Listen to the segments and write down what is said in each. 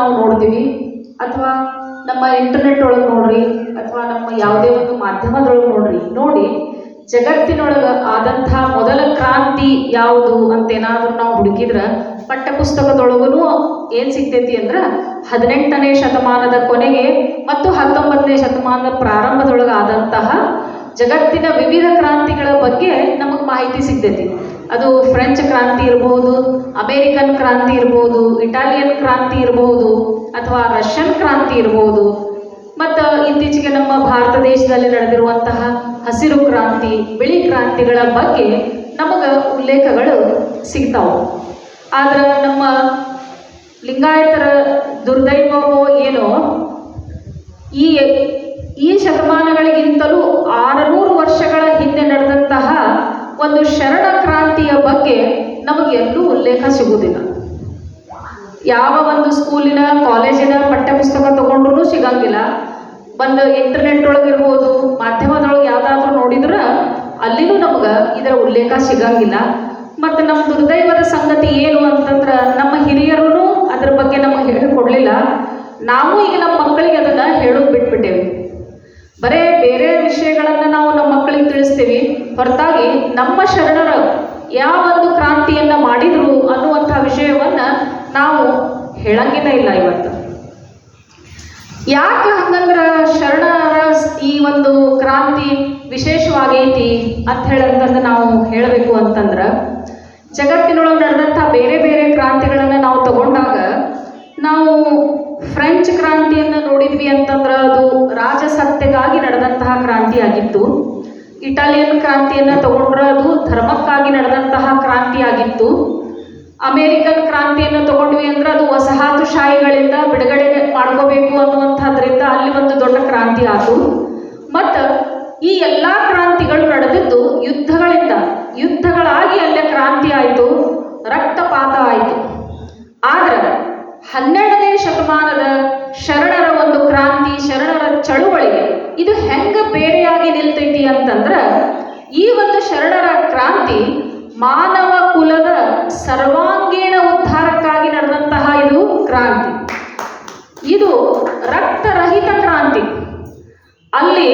ನಾವು ನೋಡ್ತೀವಿ. ಅಥವಾ ನಮ್ಮ ಇಂಟರ್ನೆಟ್ ಒಳಗೆ ನೋಡ್ರಿ, ಅಥವಾ ನಮ್ಮ ಯಾವುದೇ ಒಂದು ಮಾಧ್ಯಮದೊಳಗೆ ನೋಡ್ರಿ. ನೋಡಿ, ಜಗತ್ತಿನೊಳಗೆ ಆದಂತಹ ಮೊದಲ ಕ್ರಾಂತಿ ಯಾವುದು ಅಂತೇನಾದ್ರೂ ನಾವು ಹುಡುಕಿದ್ರೆ ಪಠ್ಯಪುಸ್ತಕದೊಳಗೂ ಏನು ಸಿಗ್ತೈತಿ ಅಂದ್ರೆ, ಹದಿನೆಂಟನೇ ಶತಮಾನದ ಕೊನೆಗೆ ಮತ್ತು ಹತ್ತೊಂಬತ್ತನೇ ಶತಮಾನದ ಪ್ರಾರಂಭದೊಳಗೆ ಆದಂತಹ ಜಗತ್ತಿನ ವಿವಿಧ ಕ್ರಾಂತಿಗಳ ಬಗ್ಗೆ ನಮಗೆ ಮಾಹಿತಿ ಸಿಗ್ತೈತಿ. ಅದು ಫ್ರೆಂಚ್ ಕ್ರಾಂತಿ ಇರಬಹುದು ಅಮೇರಿಕನ್ ಕ್ರಾಂತಿ ಇರಬಹುದು ಇಟಾಲಿಯನ್ ಕ್ರಾಂತಿ ಇರಬಹುದು ಅಥವಾ ರಷ್ಯನ್ ಕ್ರಾಂತಿ ಇರಬಹುದು ಮತ್ತು ಇತ್ತೀಚೆಗೆ ನಮ್ಮ ಭಾರತ ದೇಶದಲ್ಲಿ ನಡೆದಿರುವಂತಹ ಹಸಿರು ಕ್ರಾಂತಿ, ಬಿಳಿ ಕ್ರಾಂತಿಗಳ ಬಗ್ಗೆ ನಮಗೆ ಉಲ್ಲೇಖಗಳು ಸಿಗ್ತಾವೆ. ಆದ್ರೆ ನಮ್ಮ ಲಿಂಗಾಯತರ ದುರ್ದೈವವೋ ಏನೋ, ಈ ಈ ಶತಮಾನಗಳಿಗಿಂತಲೂ ಆರುನೂರು ವರ್ಷಗಳ ಹಿಂದೆ ನಡೆದಂತಹ ಒಂದು ಶರಣ ಕ್ರಾಂತಿಯ ಬಗ್ಗೆ ನಮಗೆ ಎಲ್ಲೂ ಉಲ್ಲೇಖ ಸಿಗುವುದಿಲ್ಲ. ಯಾವ ಒಂದು ಸ್ಕೂಲಿನ, ಕಾಲೇಜಿನ ಪಠ್ಯಪುಸ್ತಕ ತಗೊಂಡ್ರೂ ಸಿಗಂಗಿಲ್ಲ. ಒಂದು ಇಂಟರ್ನೆಟ್ ಒಳಗಿರ್ಬೋದು ಮಾಧ್ಯಮದೊಳಗೆ ಯಾವುದಾದ್ರೂ ನೋಡಿದ್ರೆ ಅಲ್ಲಿನೂ ನಮ್ಗೆ ಇದರ ಉಲ್ಲೇಖ ಸಿಗಂಗಿಲ್ಲ. ಮತ್ತು ನಮ್ಮ ದುರ್ದೈವದ ಸಂಗತಿ ಏನು ಅಂತಂದ್ರೆ ನಮ್ಮ ಹಿರಿಯರೂ ಅದ್ರ ಬಗ್ಗೆ ನಮಗೆ ಹೇಳಿಕೊಡ್ಲಿಲ್ಲ. ನಾವು ಈಗ ನಮ್ಮ ಮಕ್ಕಳಿಗೆ ಅದನ್ನು ಹೇಳೋದು ಬಿಟ್ಬಿಟ್ಟೇವೆ. ಬರೇ ಬೇರೆ ವಿಷಯಗಳನ್ನು ನಾವು ನಮ್ಮ ಮಕ್ಕಳಿಗೆ ತಿಳಿಸ್ತೀವಿ. ಹೊರತಾಗಿ ನಮ್ಮ ಶರಣರು ಯಾವ ಒಂದು ಕ್ರಾಂತಿಯನ್ನು ಮಾಡಿದ್ರು ಅನ್ನುವಂಥ ವಿಷಯವನ್ನು ನಾವು ಹೇಳಂಗಿನೇ ಇಲ್ಲ ಇವತ್ತು. ಯಾಕೆ ಹಂಗಂದ್ರ ಶರಣರ ಈ ಒಂದು ಕ್ರಾಂತಿ ವಿಶೇಷವಾಗೈತಿ ಅಂತ ಹೇಳಂತಂದು ನಾವು ಹೇಳಬೇಕು ಅಂತಂದ್ರೆ, ಜಗತ್ತಿನೊಳಗೆ ನಡೆದಂಥ ಬೇರೆ ಬೇರೆ ಕ್ರಾಂತಿಗಳನ್ನು ನಾವು ತಗೊಂಡಾಗ ನಾವು ಫ್ರೆಂಚ್ ಕ್ರಾಂತಿಯನ್ನು ನೋಡಿದ್ವಿ ಅಂತಂದ್ರೆ ಅದು ರಾಜಸತ್ತೆಗಾಗಿ ನಡೆದಂತಹ ಕ್ರಾಂತಿ ಆಗಿತ್ತು ಇಟಾಲಿಯನ್ ಕ್ರಾಂತಿಯನ್ನು ತಗೊಂಡ್ರೆ ಅದು ಧರ್ಮಕ್ಕಾಗಿ ನಡೆದಂತಹ ಕ್ರಾಂತಿ ಆಗಿತ್ತು ಅಮೇರಿಕನ್ ಕ್ರಾಂತಿಯನ್ನು ತಗೊಂಡ್ವಿ ಅಂದ್ರೆ ಅದು ವಸಾಹತುಶಾಹಿಗಳಿಂದ ಬಿಡುಗಡೆ ಮಾಡ್ಕೋಬೇಕು ಅನ್ನುವಂಥದ್ರಿಂದ ಅಲ್ಲಿ ಒಂದು ದೊಡ್ಡ ಕ್ರಾಂತಿ ಆಯಿತು ಮತ್ತು ಈ ಎಲ್ಲ ಕ್ರಾಂತಿಗಳು ನಡೆದಿದ್ದು ಯುದ್ಧಗಳಿಂದ. ಯುದ್ಧಗಳಾಗಿ ಅಲ್ಲೇ ಕ್ರಾಂತಿ ಆಯಿತು, ರಕ್ತಪಾತ ಆಯಿತು. ಆದ್ರೆ ಹನ್ನೆರಡನೇ ಶತಮಾನದ ಶರಣರ ಒಂದು ಕ್ರಾಂತಿ, ಶರಣರ ಚಳುವಳಿ ಇದು ಹೆಂಗ ಬೇರೆಯಾಗಿ ನಿಲ್ತೈತಿ ಅಂತಂದ್ರ, ಈ ಒಂದು ಶರಣರ ಕ್ರಾಂತಿ ಮಾನವ ಕುಲದ ಸರ್ವಾಂಗೀಣ ಉದ್ಧಾರಕ್ಕಾಗಿ ನಡೆದಂತಹ ಇದು ಕ್ರಾಂತಿ. ಇದು ರಕ್ತರಹಿತ ಕ್ರಾಂತಿ. ಅಲ್ಲಿ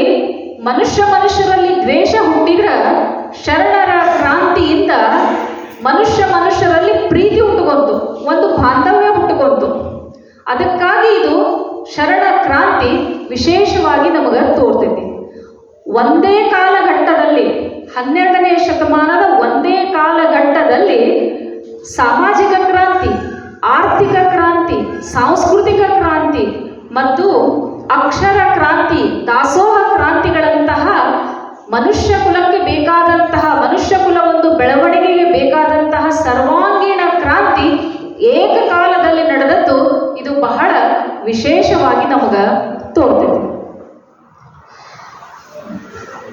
ಮನುಷ್ಯ ಮನುಷ್ಯರಲ್ಲಿ ದ್ವೇಷ ಹುಟ್ಟಿದ್ರ ಶರಣರ ಕ್ರಾಂತಿಯಿಂದ ಮನುಷ್ಯ ಮನುಷ್ಯರಲ್ಲಿ ಪ್ರೀತಿ ಹುಟ್ಟುಕೊಂತು ಒಂದು ಬಾಂಧವ್ಯ ಹುಟ್ಟುಕೊಂತು ಅದಕ್ಕಾಗಿ ಇದು ಶರಣ ಕ್ರಾಂತಿ ವಿಶೇಷವಾಗಿ ನಮಗೆ ತೋರ್ತೈತಿ. ಒಂದೇ ಕಾಲಘಟ್ಟದಲ್ಲಿ, ಹನ್ನೆರಡನೇ ಶತಮಾನದ ಒಂದೇ ಕಾಲಘಟ್ಟದಲ್ಲಿ ಸಾಮಾಜಿಕ ಕ್ರಾಂತಿ, ಆರ್ಥಿಕ ಕ್ರಾಂತಿ, ಸಾಂಸ್ಕೃತಿಕ ಕ್ರಾಂತಿ ಮತ್ತು ಅಕ್ಷರ ಕ್ರಾಂತಿ, ದಾಸೋಹ ಕ್ರಾಂತಿಗಳಂತಹ ಮನುಷ್ಯ ಕುಲಕ್ಕೆ ಬೇಕಾದಂತಹ ಮನುಷ್ಯ ಕುಲ ಒಂದು ಬೇಕಾದಂತಹ ಸರ್ವಾಂಗೀಣ ಕ್ರಾಂತಿ ಏಕಕಾಲದಲ್ಲಿ ನಡೆದದ್ದು ಇದು ಬಹಳ ವಿಶೇಷವಾಗಿ ನಮಗ ತೋರ್ತೈತಿ.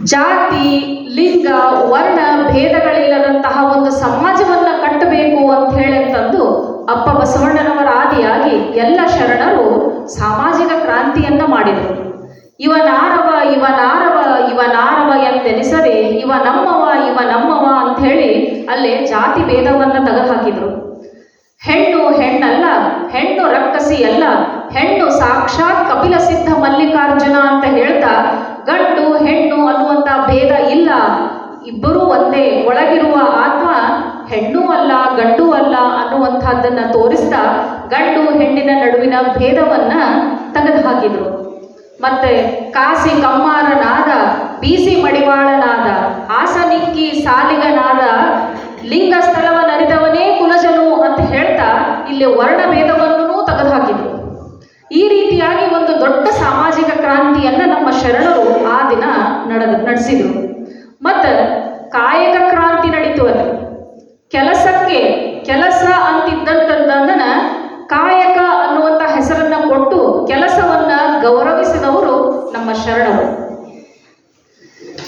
ಜಾತಿ, ಲಿಂಗ, ವರ್ಣ ಭೇದಗಳಿಲ್ಲದಂತಹ ಒಂದು ಸಮಾಜವನ್ನ ಕಟ್ಟಬೇಕು ಅಂತ ಹೇಳಂತಂದು ಅಪ್ಪ ಬಸವಣ್ಣನವರ ಆದಿಯಾಗಿ ಎಲ್ಲ ಶರಣರು ಸಾಮಾಜಿಕ ಕ್ರಾಂತಿಯನ್ನ ಮಾಡಿದರು. ಇವನಾರವ ಇವನಾರವ ಇವನಾರವ ಎಂದೆನಿಸದೆ ಇವ ನಮ್ಮವ ಇವ ನಮ್ಮವ ಅಂತ ಹೇಳಿ ಅಲ್ಲೇ ಜಾತಿ ಭೇದವನ್ನ ತೆಗೆದುಹಾಕಿದ್ರು. ಹೆಣ್ಣು ಹೆಣ್ಣಲ್ಲ, ಹೆಣ್ಣು ರಕ್ಕಸಿ ಅಲ್ಲ, ಹೆಣ್ಣು ಸಾಕ್ಷಾತ್ ಕಪಿಲ ಸಿದ್ಧ ಮಲ್ಲಿಕಾರ್ಜುನ ಅಂತ ಹೇಳ್ತಾ ಗಂಡು ಹೆಣ್ಣು ಅನ್ನುವಂತ ಭೇದ ಇಲ್ಲ. ಇಬ್ಬರೂ ಒಂದೇ, ಒಳಗಿರುವ ಆತ್ಮ ಹೆಣ್ಣು ಅಲ್ಲ, ಗಂಡು ಅಲ್ಲ ಅನ್ನುವಂಥದ್ದನ್ನ ತೋರಿಸ್ತಾ ಗಂಡು ಹೆಣ್ಣಿನ ನಡುವಿನ ಭೇದವನ್ನ ತೆಗೆದುಹಾಕಿದ್ರು. ಮತ್ತೆ ಕಾಸಿ ಕಮ್ಮಾರನಾದ, ಬಿಸಿ ಮಡಿವಾಳನಾದ, ಆಸನಿಕ್ಕಿ ಸಾಲಿಗನಾದ ಲಿಂಗ ಸ್ಥಳವನ್ನರಿದವನೇ ಕುಲಜನು ಅಂತ ಹೇಳ್ತಾ ಇಲ್ಲಿ ವರ್ಣ ಭೇದವನ್ನು ತೆಗೆದುಹಾಕಿದ್ರು. ಈ ರೀತಿಯಾಗಿ ಒಂದು ದೊಡ್ಡ ಸಾಮಾಜಿಕ ಕ್ರಾಂತಿಯನ್ನ ನಮ್ಮ ಶರಣರು ಆ ದಿನ ನಡೆದ, ನಡೆಸಿದ್ರು. ಮತ್ತು ಕಾಯಕ ಕ್ರಾಂತಿ ನಡೀತು ಅಲ್ಲಿ. ಕೆಲಸಕ್ಕೆ ಕೆಲಸ ಅಂತಿದ್ದಂತಂದನ ಕಾಯಕ ಶರಣರು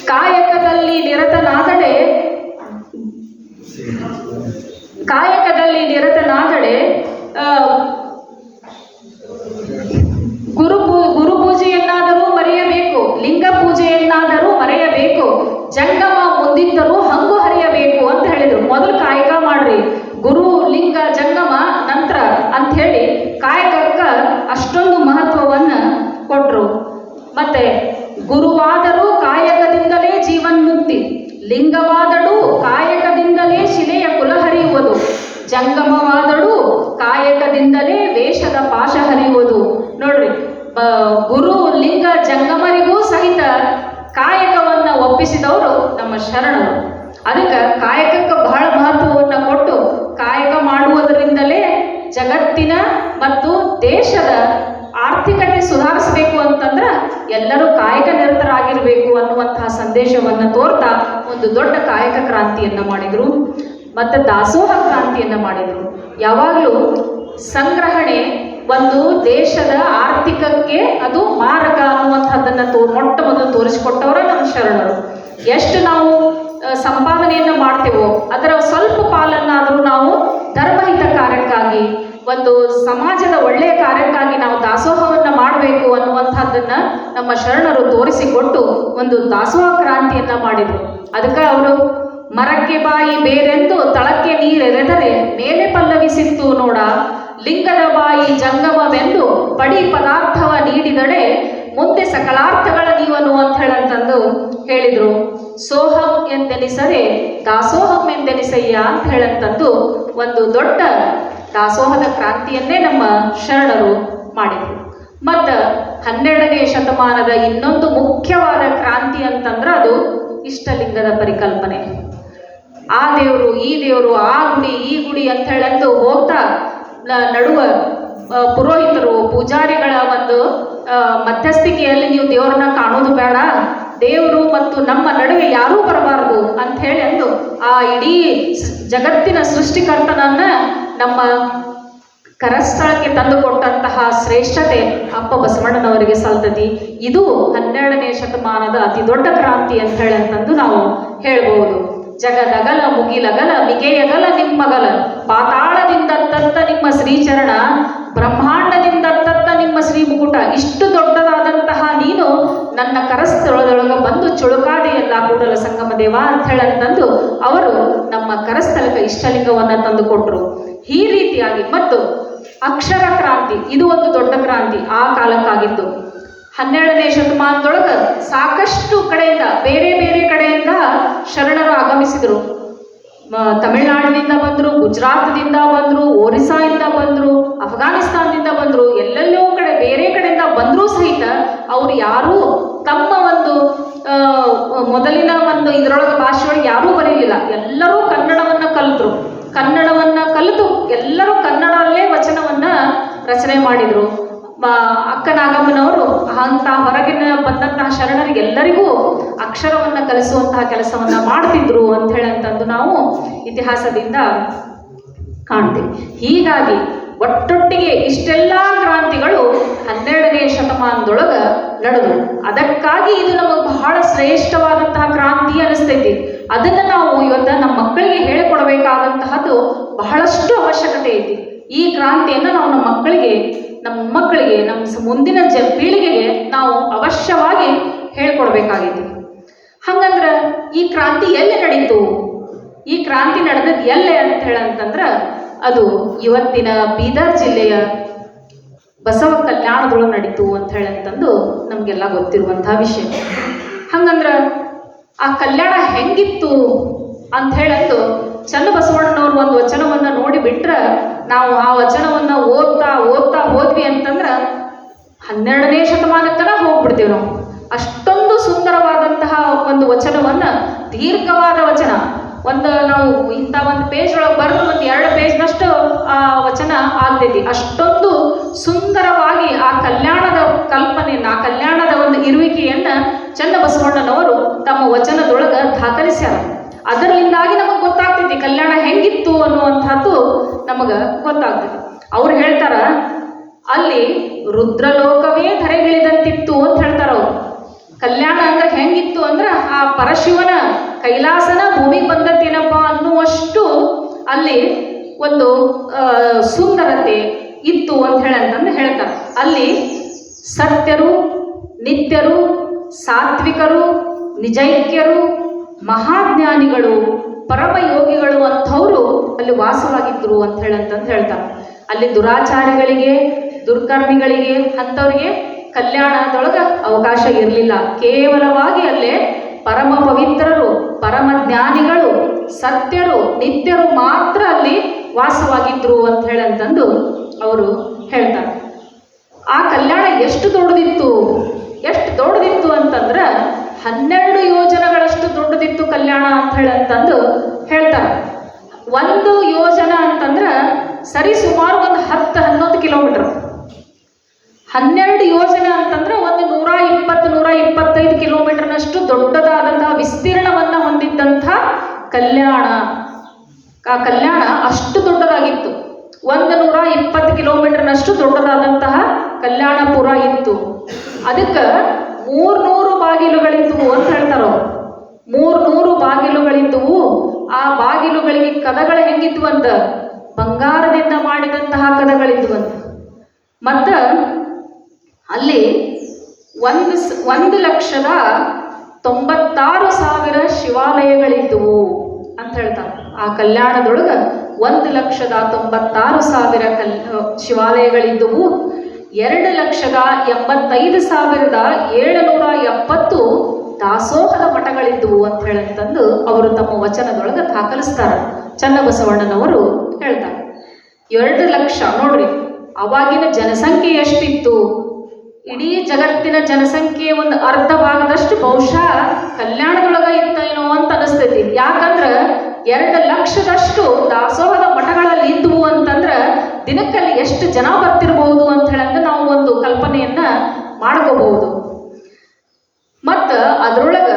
ಕಾಯಕದಲ್ಲಿ ನಿರತನಾದಡೆ ಕಾಯಕದಲ್ಲಿ ನಿರತನಾದಡೆ ಆ, ಗುರು ಗುರು ಪೂಜೆಯನ್ನಾದರೂ ಮರೆಯಬೇಕು ಲಿಂಗ ಪೂಜೆಯನ್ನಾದರೂ ಮರೆಯಬೇಕು ಜಂಗಮ ಮುಂದಿದ್ದರೂ ಹಂಗು ಹರಿಯಬೇಕು ಅಂತ ಹೇಳಿದ್ರು. ಮೊದಲು ಕಾಯಕ ಮಾಡ್ರಿ. ಗುರು ಲಿಂಗ ಜಂಗಮ ನಂತರ ಅಂತ ಹೇಳಿ ಕಾಯಕಕ್ಕ ಅಷ್ಟೊಂದು ಮಹತ್ವವನ್ನ ಲಿಂಗವಾದಳು ಕಾಯಕದಿಂದಲೇ ಶಿಲೆಯ ಕುಲ ಹರಿಯುವುದು ಜಂಗಮವಾದಳು ಕಾಯಕದಿಂದಲೇ ವೇಷದ ಪಾಶ ಹರಿಯುವುದು ನೋಡ್ರಿ ಗುರು ಲಿಂಗ ಜಂಗಮರಿಗೂ ಸಹಿತ ಕಾಯಕವನ್ನ ಒಪ್ಪಿಸಿದವರು ನಮ್ಮ ಶರಣರು. ಅದಕ್ಕೆ ಕಾಯಕಕ್ಕೆ ಬಹಳ ಮಹತ್ವವನ್ನು ಕೊಟ್ಟು ಕಾಯಕ ಮಾಡುವುದರಿಂದಲೇ ಜಗತ್ತಿನ ಮತ್ತು ದೇಶದ ಆರ್ಥಿಕತೆ ಸುಧಾರಿಸಬೇಕು. ಅಂತಂದ್ರೆ ಎಲ್ಲರೂ ಕಾಯಕ ನಿರತರಾಗಿರಬೇಕು ಅನ್ನುವಂತಹ ಸಂದೇಶವನ್ನ ತೋರ್ತಾ ಒಂದು ದೊಡ್ಡ ಕಾಯಕ ಕ್ರಾಂತಿಯನ್ನ ಮಾಡಿದ್ರು. ಮತ್ತೆ ದಾಸೋಹ ಕ್ರಾಂತಿಯನ್ನ ಮಾಡಿದ್ರು. ಯಾವಾಗಲೂ ಸಂಗ್ರಹಣೆ ಒಂದು ದೇಶದ ಆರ್ಥಿಕಕ್ಕೆ ಅದು ಮಾರಕ ಅನ್ನುವಂಥದ್ದನ್ನ ತೋ, ಮೊಟ್ಟ ಮೊದಲು ತೋರಿಸಿಕೊಟ್ಟವರ ನಮ್ಮ ಶರಣರು. ಎಷ್ಟು ನಾವು ಸಂಪಾದನೆಯನ್ನು ಮಾಡ್ತೇವೋ, ಅದರ ಸ್ವಲ್ಪ ಪಾಲನ್ನಾದರೂ ನಾವು ಧರ್ಮಹಿತ ಕಾರ್ಯಕ್ಕಾಗಿ ಒಂದು ಸಮಾಜದ ಒಳ್ಳೆಯ ಕಾರ್ಯಕ್ಕಾಗಿ ನಾವು ದಾಸೋಹವನ್ನು ಮಾಡಬೇಕು ಅನ್ನುವಂಥದ್ದನ್ನ ನಮ್ಮ ಶರಣರು ತೋರಿಸಿಕೊಟ್ಟು ಒಂದು ದಾಸೋಹ ಕ್ರಾಂತಿಯನ್ನ ಮಾಡಿದ್ರು. ಅದಕ್ಕೆ ಅವರು, ಮರಕ್ಕೆ ಬಾಯಿ ಬೇರೆಂದು ತಳಕ್ಕೆ ನೀರೆರೆದರೆ ಮೇಲೆ ಪಲ್ಲವಿಸಿತ್ತು ನೋಡ, ಲಿಂಗದ ಬಾಯಿ ಜಂಗಮವೆಂದು ಪಡಿ ಪದಾರ್ಥವ ನೀಡಿದಡೆ, ಮುಂದೆ ಸಕಲಾರ್ಥಗಳ ನೀವನು ಅಂತ ಹೇಳಂತಂದು ಹೇಳಿದ್ರು. ಸೋಹಂ ಎಂದೆನಿಸದೆ ದಾಸೋಹಂ ಎಂದೆನಿಸಯ್ಯ ಅಂತ ಹೇಳಂತಂದು ಒಂದು ದೊಡ್ಡ ದಾಸೋಹದ ಕ್ರಾಂತಿಯನ್ನೇ ನಮ್ಮ ಶರಣರು ಮಾಡಿದರು. ಮತ್ತು ಹನ್ನೆರಡನೇ ಶತಮಾನದ ಇನ್ನೊಂದು ಮುಖ್ಯವಾದ ಕ್ರಾಂತಿ ಅಂತಂದ್ರೆ ಅದು ಇಷ್ಟಲಿಂಗದ ಪರಿಕಲ್ಪನೆ. ಆ ದೇವರು, ಈ ದೇವರು, ಆ ಗುಡಿ, ಈ ಗುಡಿ ಅಂತ ಹೇಳಂದು ಹೋಗ್ತಾ ನಡುವ ಪುರೋಹಿತರು, ಪೂಜಾರಿಗಳ ಒಂದು ಮಧ್ಯಸ್ಥಿಕೆಯಲ್ಲಿ ನೀವು ದೇವರನ್ನ ಕಾಣೋದು ಬೇಡ. ದೇವರು ಮತ್ತು ನಮ್ಮ ನಡುವೆ ಯಾರೂ ಬರಬಾರದು ಅಂತ ಹೇಳಿ ಅಂದು ಆ ಇಡೀ ಜಗತ್ತಿನ ಸೃಷ್ಟಿಕರ್ತನನ್ನ ನಮ್ಮ ಕರಸ್ಥಳಕ್ಕೆ ತಂದುಕೊಟ್ಟಂತಹ ಶ್ರೇಷ್ಠತೆ ಅಪ್ಪ ಬಸವಣ್ಣನವರಿಗೆ ಸಲ್ತತಿ. ಇದು ಹನ್ನೆರಡನೇ ಶತಮಾನದ ಅತಿ ದೊಡ್ಡ ಕ್ರಾಂತಿ ಅಂತ ಹೇಳಿ ಅಂತಂದು ನಾವು ಹೇಳಬಹುದು. ಜಗದಗಲ ಮುಗಿಲಗಲ ಮಿಗೆಯಗಲ ನಿಮ್ಮಗಲ, ಪಾತಾಳದಿಂದ ತತ್ತ ನಿಮ್ಮ ಶ್ರೀಚರಣ, ಬ್ರಹ್ಮಾಂಡದಿಂದ ತತ್ತ ನಿಮ್ಮ ಶ್ರೀ ಮುಕುಟ. ಇಷ್ಟು ದೊಡ್ಡದಾದಂತಹ ನೀನು ನನ್ನ ಕರಸ್ಥಳದೊಳಗೆ ಬಂದು ಚುಳುಕಾದೆಯಲ್ಲ ಕೂಡಲ ಸಂಗಮ ದೇವ ಅಂತ ಹೇಳಂತಂದು ಅವರು ನಮ್ಮ ಕರಸ್ಥಳಕ್ಕೆ ಇಷ್ಟಲಿಂಗವನ್ನ ತಂದುಕೊಟ್ರು ಈ ರೀತಿಯಾಗಿ ಮತ್ತು ಅಕ್ಷರ ಕ್ರಾಂತಿ, ಇದು ಒಂದು ದೊಡ್ಡ ಕ್ರಾಂತಿ ಆ ಕಾಲಕ್ಕಾಗಿತ್ತು. ಹನ್ನೆರಡನೇ ಶತಮಾನದೊಳಗೆ ಸಾಕಷ್ಟು ಕಡೆಯಿಂದ, ಬೇರೆ ಬೇರೆ ಕಡೆಯಿಂದ ಶರಣರು ಆಗಮಿಸಿದರು. ತಮಿಳುನಾಡಿನಿಂದ ಬಂದರು ಗುಜರಾತ್ದಿಂದ ಬಂದರು ಒರಿಸ್ಸಾದಿಂದ ಬಂದರು, ಅಫ್ಘಾನಿಸ್ತಾನದಿಂದ ಬಂದರು, ಎಲ್ಲೆಲ್ಲೋ ಕಡೆ, ಬೇರೆ ಕಡೆಯಿಂದ ಬಂದರೂ ಸಹಿತ ಅವ್ರು ಯಾರೂ ತಮ್ಮ ಒಂದು ಮೊದಲಿನ ಒಂದು ಇದರೊಳಗೆ ಭಾಷೆಯೊಳಗೆ ಯಾರೂ ಬರೀಲಿಲ್ಲ. ಎಲ್ಲರೂ ಕನ್ನಡವನ್ನು ಕಲಿತರು. ಕನ್ನಡವನ್ನ ಕಲಿತು ಎಲ್ಲರೂ ಕನ್ನಡಲ್ಲೇ ವಚನವನ್ನ ರಚನೆ ಮಾಡಿದರು. ಅಕ್ಕ ನಾಗಮ್ಮನವರು ಅಂತ ಹೊರಗಿನ ಬಂದಂತಹ ಶರಣರಿಗೆ ಎಲ್ಲರಿಗೂ ಅಕ್ಷರವನ್ನ ಕಲಿಸುವಂತಹ ಕೆಲಸವನ್ನ ಮಾಡ್ತಿದ್ರು ಅಂತ ಹೇಳಂತಂದು ನಾವು ಇತಿಹಾಸದಿಂದ ಕಾಣ್ತೀವಿ. ಹೀಗಾಗಿ ಒಟ್ಟೊಟ್ಟಿಗೆ ಇಷ್ಟೆಲ್ಲ ಕ್ರಾಂತಿಗಳು ಹನ್ನೆರಡನೇ ಶತಮಾನದೊಳಗ ನಡೆದವು ಅದಕ್ಕಾಗಿ ಇದು ನಮಗೆ ಬಹಳ ಶ್ರೇಷ್ಠವಾದಂತಹ ಕ್ರಾಂತಿ ಅನಿಸ್ತೈತಿ. ಅದನ್ನ ನಾವು ಇವತ್ತ ನಮ್ಮ ಮಕ್ಕಳಿಗೆ ಹೇಳಿಕೊಡಬೇಕಾದಂತಹದ್ದು ಬಹಳಷ್ಟು ಅವಶ್ಯಕತೆ ಐತಿ. ಈ ಕ್ರಾಂತಿಯನ್ನು ನಾವು ನಮ್ಮ ಮಕ್ಕಳಿಗೆ ನಮ್ಮ ಮಕ್ಕಳಿಗೆ ನಮ್ಮ ಮುಂದಿನ ಜ ಪೀಳಿಗೆಗೆ ನಾವು ಅವಶ್ಯವಾಗಿ ಹೇಳ್ಕೊಡ್ಬೇಕಾಗೈತಿ. ಹಂಗಂದ್ರ ಈ ಕ್ರಾಂತಿ ಎಲ್ಲಿ ನಡೀತು? ಈ ಕ್ರಾಂತಿ ನಡೆದದ್ದು ಎಲ್ಲೇ ಅಂತ ಹೇಳಂತಂದ್ರ ಅದು ಇವತ್ತಿನ ಬೀದರ್ ಜಿಲ್ಲೆಯ ಬಸವ ಕಲ್ಯಾಣದೊಳಗೆ ನಡೀತು ಅಂತ ಹೇಳಂತಂದು ನಮಗೆಲ್ಲ ಗೊತ್ತಿರುವಂತಹ ವಿಷಯ. ಹಂಗಂದ್ರ ಆ ಕಲ್ಯಾಣ ಹೆಂಗಿತ್ತು ಅಂತ ಹೇಳಂದು ಚನ್ನಬಸವಣ್ಣನವ್ರು ಒಂದು ವಚನವನ್ನ ನೋಡಿ ಬಿಟ್ರೆ ನಾವು ಆ ವಚನವನ್ನ ಓದ್ತಾ ಓದ್ತಾ ಹೋದ್ವಿ ಅಂತಂದ್ರ ಹನ್ನೆರಡನೇ ಶತಮಾನಕ್ಕನ ಹೋಗ್ಬಿಡ್ತೀವಿ ನಾವು. ಅಷ್ಟೊಂದು ಸುಂದರವಾದಂತಹ ಒಂದು ವಚನವನ್ನ ದೀರ್ಘವಾದ ವಚನ. ಒಂದು ನಾವು ಇಂಥ ಒಂದು ಪೇಜ್ ಒಳಗೆ ಬರೆದು ಒಂದು ಎರಡು ಪೇಜ್ನಷ್ಟು ಆ ವಚನ ಆಗ್ತೈತಿ. ಅಷ್ಟೊಂದು ಸುಂದರವಾಗಿ ಆ ಕಲ್ಯಾಣದ ಕಲ್ಪನೆಯನ್ನು, ಆ ಕಲ್ಯಾಣದ ಒಂದು ಇರುವಿಕೆಯನ್ನು ಚನ್ನಬಸವಣ್ಣನವರು ತಮ್ಮ ವಚನದೊಳಗೆ ದಾಖಲಿಸ್ಯಾರ. ಅದರಿಂದಾಗಿ ನಮಗೆ ಗೊತ್ತಾಗ್ತೈತಿ ಕಲ್ಯಾಣ ಹೆಂಗಿತ್ತು ಅನ್ನುವಂಥದ್ದು ನಮಗೆ ಗೊತ್ತಾಗ್ತೈತಿ. ಅವ್ರು ಹೇಳ್ತಾರ, ಅಲ್ಲಿ ರುದ್ರಲೋಕವೇ ಧರೆಗಿಳಿದಂತಿತ್ತು ಅಂತ ಹೇಳ್ತಾರ ಅವ್ರು. ಕಲ್ಯಾಣ ಅಂದ್ರೆ ಹೆಂಗಿತ್ತು ಅಂದ್ರೆ ಆ ಪರಶಿವನ ಕೈಲಾಸನ ಭೂಮಿಗೆ ಬಂದತ್ತೇನಪ್ಪ ಅನ್ನುವಷ್ಟು ಅಲ್ಲಿ ಒಂದು ಸುಂದರತೆ ಇತ್ತು ಅಂತ ಹೇಳಂತಂದು ಹೇಳ್ತಾರೆ. ಅಲ್ಲಿ ಸತ್ಯರು, ನಿತ್ಯರು, ಸಾತ್ವಿಕರು, ನಿಜೈಕ್ಯರು, ಮಹಾಜ್ಞಾನಿಗಳು, ಪರಮಯೋಗಿಗಳು ಅಂಥವರು ಅಲ್ಲಿ ವಾಸವಾಗಿದ್ದರು ಅಂತ ಹೇಳಂತಂದು ಹೇಳ್ತಾರೆ. ಅಲ್ಲಿ ದುರಾಚಾರಿಗಳಿಗೆ, ದುರ್ಕರ್ಮಿಗಳಿಗೆ ಅಂಥವ್ರಿಗೆ ಕಲ್ಯಾಣದೊಳಗೆ ಅವಕಾಶ ಇರಲಿಲ್ಲ. ಕೇವಲವಾಗಿ ಅಲ್ಲೇ ಪರಮ ಪವಿತ್ರರು, ಪರಮ ಜ್ಞಾನಿಗಳು, ಸತ್ಯರು, ನಿತ್ಯರು ಮಾತ್ರ ಅಲ್ಲಿ ವಾಸವಾಗಿದ್ರು ಅಂತ ಹೇಳಂತಂದು ಅವರು ಹೇಳ್ತಾರೆ. ಆ ಕಲ್ಯಾಣ ಎಷ್ಟು ದೊಡ್ಡದಿತ್ತು? ಎಷ್ಟು ದೊಡ್ಡದಿತ್ತು ಅಂತಂದ್ರೆ ಹನ್ನೆರಡು ಯೋಜನೆಗಳಷ್ಟು ದೊಡ್ಡದಿತ್ತು ಕಲ್ಯಾಣ ಅಂತ ಹೇಳಂತಂದು ಹೇಳ್ತಾರೆ. ಒಂದು ಯೋಜನ ಅಂತಂದ್ರೆ ಸರಿ ಸುಮಾರು ಒಂದು ಹತ್ತು ಹನ್ನೊಂದು ಕಿಲೋಮೀಟರ್. ಹನ್ನೆರಡು ಯೋಜನೆ ಅಂತಂದ್ರೆ ಒಂದು ನೂರ ಇಪ್ಪತ್ತು, ನೂರ ಇಪ್ಪತ್ತೈದು ಕಿಲೋಮೀಟರ್ನಷ್ಟು ದೊಡ್ಡದಾದಂತಹ ವಿಸ್ತೀರ್ಣವನ್ನ ಹೊಂದಿದ್ದಂಥ ಕಲ್ಯಾಣ. ಆ ಕಲ್ಯಾಣ ಅಷ್ಟು ದೊಡ್ಡದಾಗಿತ್ತು. ಒಂದು ನೂರ ಇಪ್ಪತ್ತು ಕಿಲೋಮೀಟರ್ನಷ್ಟು ದೊಡ್ಡದಾದಂತಹ ಕಲ್ಯಾಣಪುರ ಇತ್ತು. ಅದಕ್ಕೆ ಮೂರ್ನೂರು ಬಾಗಿಲುಗಳಿದ್ದುವು ಅಂತ ಹೇಳ್ತಾರೋ? ಮೂರ್ನೂರು ಬಾಗಿಲುಗಳಿದ್ದುವು ಆ ಬಾಗಿಲುಗಳಿಗೆ ಕದಗಳು ಹೆಂಗಿದ್ವು ಅಂತ? ಬಂಗಾರದಿಂದ ಮಾಡಿದಂತಹ ಕದಗಳಿದ್ವು ಅಂತ. ಮತ್ತ ಅಲ್ಲಿ ಒಂದು ಒಂದು ಲಕ್ಷದ ತೊಂಬತ್ತಾರು ಸಾವಿರ ಶಿವಾಲಯಗಳಿದ್ದುವು ಅಂತ ಹೇಳ್ತಾರೆ. ಆ ಕಲ್ಯಾಣದೊಳಗ ಒಂದು ಲಕ್ಷದ ತೊಂಬತ್ತಾರು ಸಾವಿರ ಕಲ್ ಶಿವಾಲಯಗಳಿದ್ದುವು ಎರಡು ಲಕ್ಷದ ಎಂಬತ್ತೈದು ಸಾವಿರದ ಏಳುನೂರ ಎಪ್ಪತ್ತು ದಾಸೋಹದ ಮಠಗಳಿದ್ದುವು ಅಂತ ಹೇಳಂತಂದು ಅವರು ತಮ್ಮ ವಚನದೊಳಗೆ ದಾಖಲಿಸ್ತಾರೆ. ಚನ್ನಬಸವಣ್ಣನವರು ಹೇಳ್ತಾರೆ. ಎರಡು ಲಕ್ಷ ನೋಡ್ರಿ, ಅವಾಗಿನ ಜನಸಂಖ್ಯೆ ಎಷ್ಟಿತ್ತು? ಇಡೀ ಜಗತ್ತಿನ ಜನಸಂಖ್ಯೆಯ ಒಂದು ಅರ್ಧ ಭಾಗದಷ್ಟು ಬಹುಶಃ ಕಲ್ಯಾಣದೊಳಗ ಇತ್ತೇನೋ ಅಂತ ಅನಿಸ್ತೈತಿ. ಯಾಕಂದ್ರ ಎರಡು ಲಕ್ಷದಷ್ಟು ದಾಸೋಹದ ಮಠಗಳಲ್ಲಿ ಇದ್ವು ಅಂತಂದ್ರ ದಿನಕ್ಕಲ್ಲಿ ಎಷ್ಟು ಜನ ಬರ್ತಿರಬಹುದು ಅಂತ ಹೇಳಂಗ ನಾವು ಒಂದು ಕಲ್ಪನೆಯನ್ನ ಮಾಡ್ಕೋಬಹುದು. ಮತ್ತ ಅದರೊಳಗ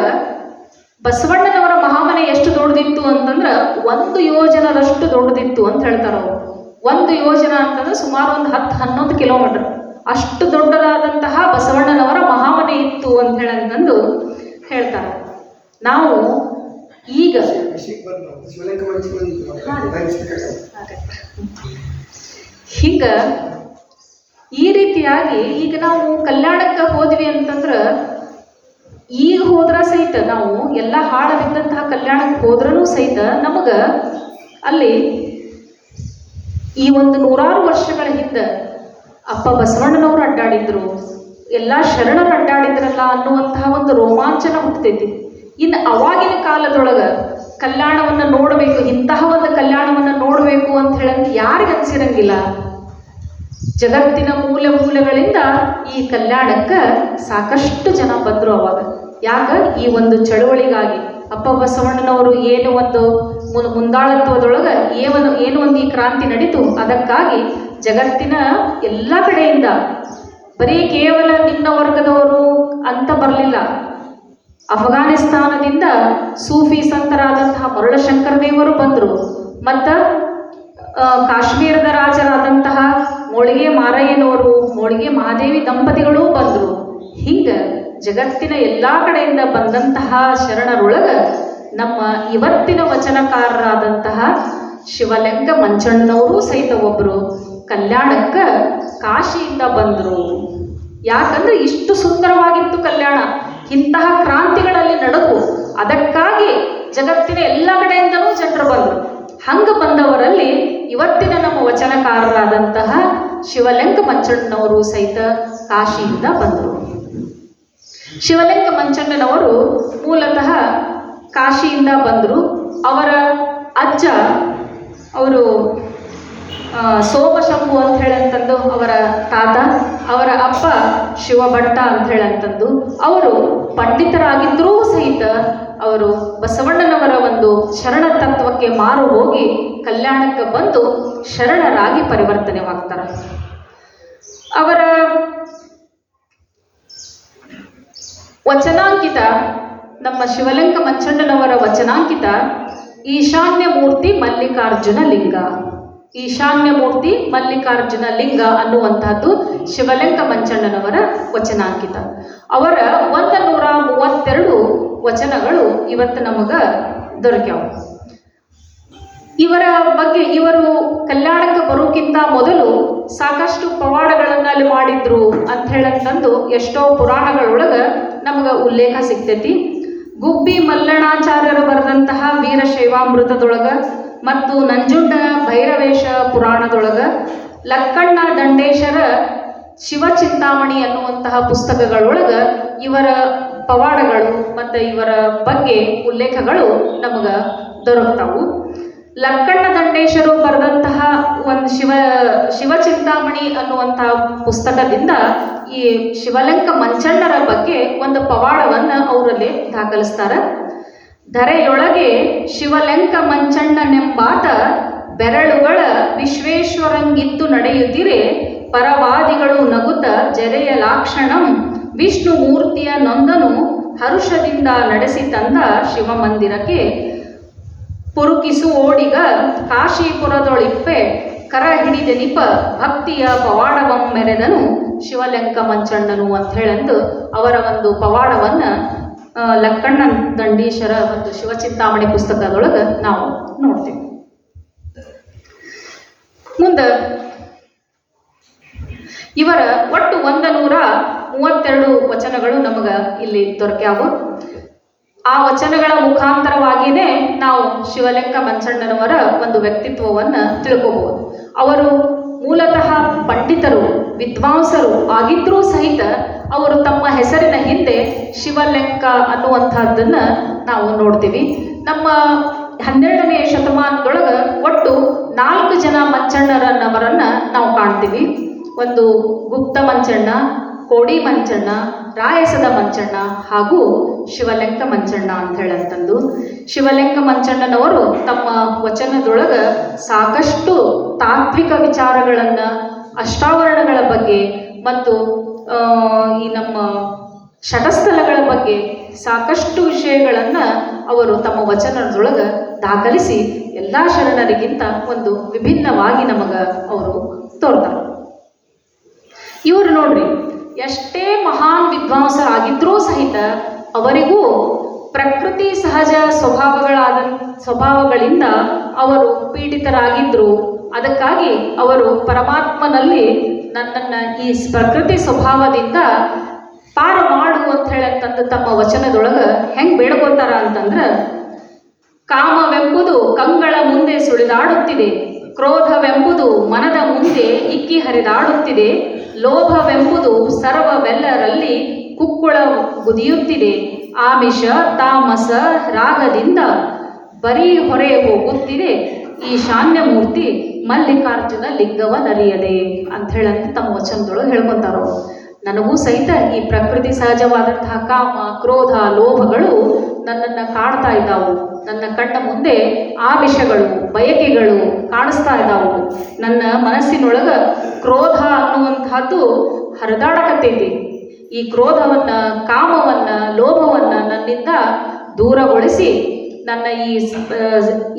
ಬಸವಣ್ಣನವರ ಮಹಾಮನೆ ಎಷ್ಟು ದೊಡ್ಡದಿತ್ತು ಅಂತಂದ್ರ ಒಂದು ಯೋಜನದಷ್ಟು ದೊಡ್ಡದಿತ್ತು ಅಂತ ಹೇಳ್ತಾರ ಅವರು. ಒಂದು ಯೋಜನ ಅಂತಂದ್ರೆ ಸುಮಾರು ಒಂದು ಹತ್ತು ಹನ್ನೊಂದು ಕಿಲೋಮೀಟರ್. ಅಷ್ಟು ದೊಡ್ಡದಾದಂತಹ ಬಸವಣ್ಣನವರ ಮಹಾಮನೆ ಇತ್ತು ಅಂತ ಹೇಳಂದು ಹೇಳ್ತಾರೆ. ನಾವು ಈಗ ಹೀಗ ಈ ರೀತಿಯಾಗಿ ಈಗ ನಾವು ಕಲ್ಯಾಣಕ್ಕೆ ಹೋದ್ವಿ ಅಂತಂದ್ರ ಈಗ ಹೋದ್ರ ಸಹಿತ ನಾವು ಎಲ್ಲ ಹಾಳಾಗಿದ್ದಂತಹ ಕಲ್ಯಾಣಕ್ಕೆ ಹೋದ್ರೂ ಸಹಿತ ನಮಗ ಅಲ್ಲಿ ಈ ಒಂದು ನೂರಾರು ವರ್ಷಗಳ ಹಿಂದೆ ಅಪ್ಪ ಬಸವಣ್ಣನವರು ಅಡ್ಡಾಡಿದ್ರು. ಎಲ್ಲ ಶರಣರು ಅಡ್ಡಾಡಿದ್ರಲ್ಲ ಅನ್ನುವಂತಹ ಒಂದು ರೋಮಾಂಚನ ಹುಟ್ಟತೈತಿ. ಇನ್ನು ಅವಾಗಿನ ಕಾಲದೊಳಗ ಕಲ್ಯಾಣವನ್ನ ನೋಡಬೇಕು, ಇಂತಹ ಒಂದು ಕಲ್ಯಾಣವನ್ನ ನೋಡಬೇಕು ಅಂತ ಹೇಳಂಗೆ ಯಾರಿಗೆ ಅನಿಸಿರಂಗಿಲ್ಲ. ಜಗತ್ತಿನ ಮೂಲ ಮೂಲೆಗಳಿಂದ ಈ ಕಲ್ಯಾಣಕ್ಕೆ ಸಾಕಷ್ಟು ಜನ ಬಂದರು ಅವಾಗ. ಯಾಕ? ಈ ಒಂದು ಚಳುವಳಿಗಾಗಿ. ಅಪ್ಪ ಬಸವಣ್ಣನವರು ಏನು ಒಂದು ಮುಂದಾಳತ್ವದೊಳಗೆ ಏನು ಏನು ಒಂದು ಈ ಕ್ರಾಂತಿ ನಡೀತು, ಅದಕ್ಕಾಗಿ ಜಗತ್ತಿನ ಎಲ್ಲ ಕಡೆಯಿಂದ ಬರೀ ಕೇವಲ ನಿನ್ನ ವರ್ಗದವರು ಅಂತ ಬರಲಿಲ್ಲ. ಅಫ್ಘಾನಿಸ್ತಾನದಿಂದ ಸೂಫಿ ಸಂತರಾದಂತಹ ಮರುಳಶಂಕರ ದೇವರು ಬಂದರು. ಮತ್ತು ಕಾಶ್ಮೀರದ ರಾಜರಾದಂತಹ ಮೋಳಿಗೆ ಮಾರಯ್ಯನವರು ಮೋಳಿಗೆ ಮಹಾದೇವಿ ದಂಪತಿಗಳೂ ಬಂದರು. ಹಿಂಗೆ ಜಗತ್ತಿನ ಎಲ್ಲ ಕಡೆಯಿಂದ ಬಂದಂತಹ ಶರಣರೊಳಗ ನಮ್ಮ ಇವತ್ತಿನ ವಚನಕಾರರಾದಂತಹ ಶಿವಲಿಂಗ ಮಂಚಣ್ಣವರು ಸಹಿತ ಒಬ್ಬರು ಕಲ್ಯಾಣಕ್ಕೆ ಕಾಶಿಯಿಂದ ಬಂದರು. ಯಾಕಂದ್ರೆ ಇಷ್ಟು ಸುಂದರವಾಗಿತ್ತು ಕಲ್ಯಾಣ. ಇಂತಹ ಕ್ರಾಂತಿಗಳಲ್ಲಿ ನಡೆದು ಅದಕ್ಕಾಗಿ ಜಗತ್ತಿನ ಎಲ್ಲ ಕಡೆಯಿಂದನೂ ಜನರು ಬಂದರು. ಹಂಗ ಬಂದವರಲ್ಲಿ ಇವತ್ತಿನ ನಮ್ಮ ವಚನಕಾರರಾದಂತಹ ಶಿವಲಿಂಗ ಮಂಚಣ್ಣನವರು ಸಹಿತ ಕಾಶಿಯಿಂದ ಬಂದರು. ಶಿವಲಿಂಗ ಮಂಚಣ್ಣನವರು ಮೂಲತಃ ಕಾಶಿಯಿಂದ ಬಂದರು. ಅವರ ಅಜ್ಜ, ಅವರು ಸೋಮಶಂಭು ಅಂತ ಹೇಳಂತಂದು ಅವರ ತಾತ, ಅವರ ಅಪ್ಪ ಶಿವಭಟ್ಟ ಅಂತ ಹೇಳಂತಂದು ಅವರು ಪಂಡಿತರಾಗಿದ್ದರೂ ಸಹಿತ ಅವರು ಬಸವಣ್ಣನವರ ಒಂದು ಶರಣ ತತ್ವಕ್ಕೆ ಮಾರು ಹೋಗಿ ಕಲ್ಯಾಣಕ್ಕೆ ಬಂದು ಶರಣರಾಗಿ ಪರಿವರ್ತನೆವಾಗ್ತಾರೆ. ಅವರ ವಚನಾಂಕಿತ ನಮ್ಮ ಶಿವಲಿಂಗ ಮಂಚಣ್ಣನವರ ವಚನಾಂಕಿತ ಈಶಾನ್ಯ ಮೂರ್ತಿ ಮಲ್ಲಿಕಾರ್ಜುನ ಲಿಂಗ. ಈಶಾನ್ಯ ಮೂರ್ತಿ ಮಲ್ಲಿಕಾರ್ಜುನ ಲಿಂಗ ಅನ್ನುವಂತಹದ್ದು ಶಿವಲಿಂಗ ಮಂಚಣ್ಣನವರ ವಚನಾಂಕಿತ. ಅವರ ಒಂದು ನೂರ ಮೂವತ್ತೆರಡು ವಚನಗಳು ಇವತ್ತು ನಮಗ ದೊರಕ್ಯಾವ. ಇವರ ಬಗ್ಗೆ ಇವರು ಕಲ್ಯಾಣಕ್ಕೆ ಬರೋಕ್ಕಿಂತ ಮೊದಲು ಸಾಕಷ್ಟು ಪವಾಡಗಳನ್ನು ಅಲ್ಲಿ ಮಾಡಿದ್ರು ಅಂತ ಹೇಳಂತಂದು ಎಷ್ಟೋ ಪುರಾಣಗಳೊಳಗ ನಮಗೆ ಉಲ್ಲೇಖ ಸಿಗ್ತೈತಿ. ಗುಬ್ಬಿ ಮಲ್ಲಣಾಚಾರ್ಯರು ಬರೆದಂತಹ ವೀರಶೈವಾಮೃತದೊಳಗ ಮತ್ತು ನಂಜುಂಡ ಭೈರವೇಶ ಪುರಾಣದೊಳಗ ಲಕ್ಕಣ್ಣ ದಂಡೇಶರ ಶಿವಚಿಂತಾಮಣಿ ಅನ್ನುವಂತಹ ಪುಸ್ತಕಗಳೊಳಗ ಇವರ ಪವಾಡಗಳು ಮತ್ತು ಇವರ ಬಗ್ಗೆ ಉಲ್ಲೇಖಗಳು ನಮಗೆ ದೊರಕ್ತಾವು. ಲಕ್ಕಣ್ಣ ದಂಡೇಶರು ಬರೆದಂತಹ ಒಂದು ಶಿವ, ಶಿವಚಿಂತಾಮಣಿ ಅನ್ನುವಂತಹ ಪುಸ್ತಕದಿಂದ ಈ ಶಿವಲಿಂಗ ಮಂಚಣ್ಣರ ಬಗ್ಗೆ ಒಂದು ಪವಾಡವನ್ನು ಅವರಲ್ಲಿ ದಾಖಲಿಸ್ತಾರ. ಧರೆಯೊಳಗೆ ಶಿವಲಿಂಗ ಮಂಚಣ್ಣನೆಂಬಾತ ಬೆರಳುಗಳ ವಿಶ್ವೇಶ್ವರಂಗಿತ್ತು ನಡೆಯುತ್ತಿರೆ, ಪರವಾದಿಗಳು ನಗುತ ಜರೆಯ ಲಾಕ್ಷಣಂ ವಿಷ್ಣು ಮೂರ್ತಿಯ ನೊಂದನು ಹರುಷದಿಂದ ನಡೆಸಿ ತಂದ ಶಿವಮಂದಿರಕ್ಕೆ. ಪುರುಕಿಸು ಓಡಿಗ ಕಾಶೀಪುರದೊಳಿಪ್ಪೆ ಕರ ಹಿಡಿದ ನಿಪ ಭಕ್ತಿಯ ಪವಾಡವಂ ಮೆರೆದನು. ಶಿವಲೆಂಕ ಮಂಚಣ್ಣನು ಅಂತ ಹೇಳಂದು ಅವರ ಒಂದು ಪವಾಡವನ್ನ ಲಕ್ಕಣ್ಣ ದಂಡೀಶರ ಒಂದು ಶಿವಚಿಂತಾಮಣಿ ಪುಸ್ತಕದೊಳಗೆ ನಾವು ನೋಡ್ತೀವಿ. ಮುಂದೆ ಇವರ ಒಟ್ಟು ಒಂದ ನೂರ ಮೂವತ್ತೆರಡು ವಚನಗಳು ನಮಗೆ ಇಲ್ಲಿ ದೊರಕ್ಯಾವು. ಆ ವಚನಗಳ ಮುಖಾಂತರವಾಗಿಯೇ ನಾವು ಶಿವಲೆಂಕ ಮಂಚಣ್ಣನವರ ಒಂದು ವ್ಯಕ್ತಿತ್ವವನ್ನು ತಿಳ್ಕೋಬಹುದು ಅವರು ಮೂಲತಃ ಪಂಡಿತರು, ವಿದ್ವಾಂಸರು ಆಗಿದ್ರೂ ಸಹಿತ ಅವರು ತಮ್ಮ ಹೆಸರಿನ ಹಿಂದೆ ಶಿವಲೆಕ್ಕ ಅನ್ನುವಂಥದ್ದನ್ನು ನಾವು ನೋಡ್ತೀವಿ. ನಮ್ಮ ಹನ್ನೆರಡನೆಯ ಶತಮಾನದೊಳಗೆ ಒಟ್ಟು ನಾಲ್ಕು ಜನ ಮಂಚಣ್ಣರನ್ನವರನ್ನ ನಾವು ಕಾಣ್ತೀವಿ. ಒಂದು ಗುಪ್ತ ಮಂಚಣ್ಣ ಕೋಡಿ ಮಂಚಣ್ಣ, ರಾಯಸದ ಮಂಚಣ್ಣ ಹಾಗೂ ಶಿವಲೆಂಕ ಮಂಚಣ್ಣ ಅಂತ ಹೇಳಂತಂದು. ಶಿವಲಿಂಗ ಮಂಚಣ್ಣನವರು ತಮ್ಮ ವಚನದೊಳಗ ಸಾಕಷ್ಟು ತಾತ್ವಿಕ ವಿಚಾರಗಳನ್ನು, ಅಷ್ಟಾವರಣಗಳ ಬಗ್ಗೆ ಮತ್ತು ಈ ನಮ್ಮ ಷಟಸ್ಥಲಗಳ ಬಗ್ಗೆ ಸಾಕಷ್ಟು ವಿಷಯಗಳನ್ನು ಅವರು ತಮ್ಮ ವಚನದೊಳಗೆ ದಾಖಲಿಸಿ ಎಲ್ಲ ಶರಣರಿಗಿಂತ ಒಂದು ವಿಭಿನ್ನವಾಗಿ ನಮಗೆ ಅವರು ತೋರ್ತಾರೆ. ಇವರು ನೋಡ್ರಿ ಎಷ್ಟೇ ಮಹಾನ್ ವಿದ್ವಾಂಸರಾಗಿದ್ರೂ ಸಹಿತ ಅವರಿಗೂ ಪ್ರಕೃತಿ ಸಹಜ ಸ್ವಭಾವಗಳಾದ ಸ್ವಭಾವಗಳಿಂದ ಅವರು ಪೀಡಿತರಾಗಿದ್ದರು ಅದಕ್ಕಾಗಿ ಅವರು ಪರಮಾತ್ಮನಲ್ಲಿ ನನ್ನನ್ನು ಈ ಪ್ರಕೃತಿ ಸ್ವಭಾವದಿಂದ ಪಾರು ಮಾಡು ಅಂತ ಹೇಳಂತಂದು ತಮ್ಮ ವಚನದೊಳಗೆ ಹೆಂಗೆ ಬೇಡ್ಕೋತಾರ ಅಂತಂದ್ರೆ, ಕಾಮವೆಂಬುದು ಕಂಗಳ ಮುಂದೆ ಸುಳಿದಾಡುತ್ತಿದೆ, ಕ್ರೋಧವೆಂಬುದು ಮನದ ಮುಂದೆ ಇಕ್ಕಿ ಹರಿದಾಡುತ್ತಿದೆ ಲೋಭವೆಂಬುದು ಸರ್ವವೆಲ್ಲರಲ್ಲಿ ಕುಕ್ಕುಳ ಗುದಿಯುತ್ತಿದೆ ಆಮಿಷ, ತಾಮಸ, ರಾಗದಿಂದ ಬರೀ ಹೊರೆ ಹೋಗುತ್ತಿದೆ. ಈ ಶಾನ್ಯ ಮೂರ್ತಿ ಮಲ್ಲಿಕಾರ್ಜುನ ಲಿಂಗವ ನರಿಯದೆ ಅಂತ ಹೇಳಂತ ತಮ್ಮ ವಚನದೊಳಗೆ ಹೇಳ್ಕೊತಾರೋ. ನನಗೂ ಸಹಿತ ಈ ಪ್ರಕೃತಿ ಸಹಜವಾದಂತಹ ಕಾಮ, ಕ್ರೋಧ, ಲೋಭಗಳು ನನ್ನನ್ನು ಕಾಡ್ತಾ ಇದ್ದಾವು. ನನ್ನ ಕಣ್ಣ ಮುಂದೆ ಆಮಿಷಗಳು, ಬಯಕೆಗಳು ಕಾಣಿಸ್ತಾ ಇದ್ದಾವು. ನನ್ನ ಮನಸ್ಸಿನೊಳಗ ಕ್ರೋಧ ಅನ್ನುವಂತಹದ್ದು ಹರಿದಾಡಕತ್ತೈತಿ. ಈ ಕ್ರೋಧವನ್ನ, ಕಾಮವನ್ನ, ಲೋಭವನ್ನ ನನ್ನಿಂದ ದೂರಗೊಳಿಸಿ ನನ್ನ ಈ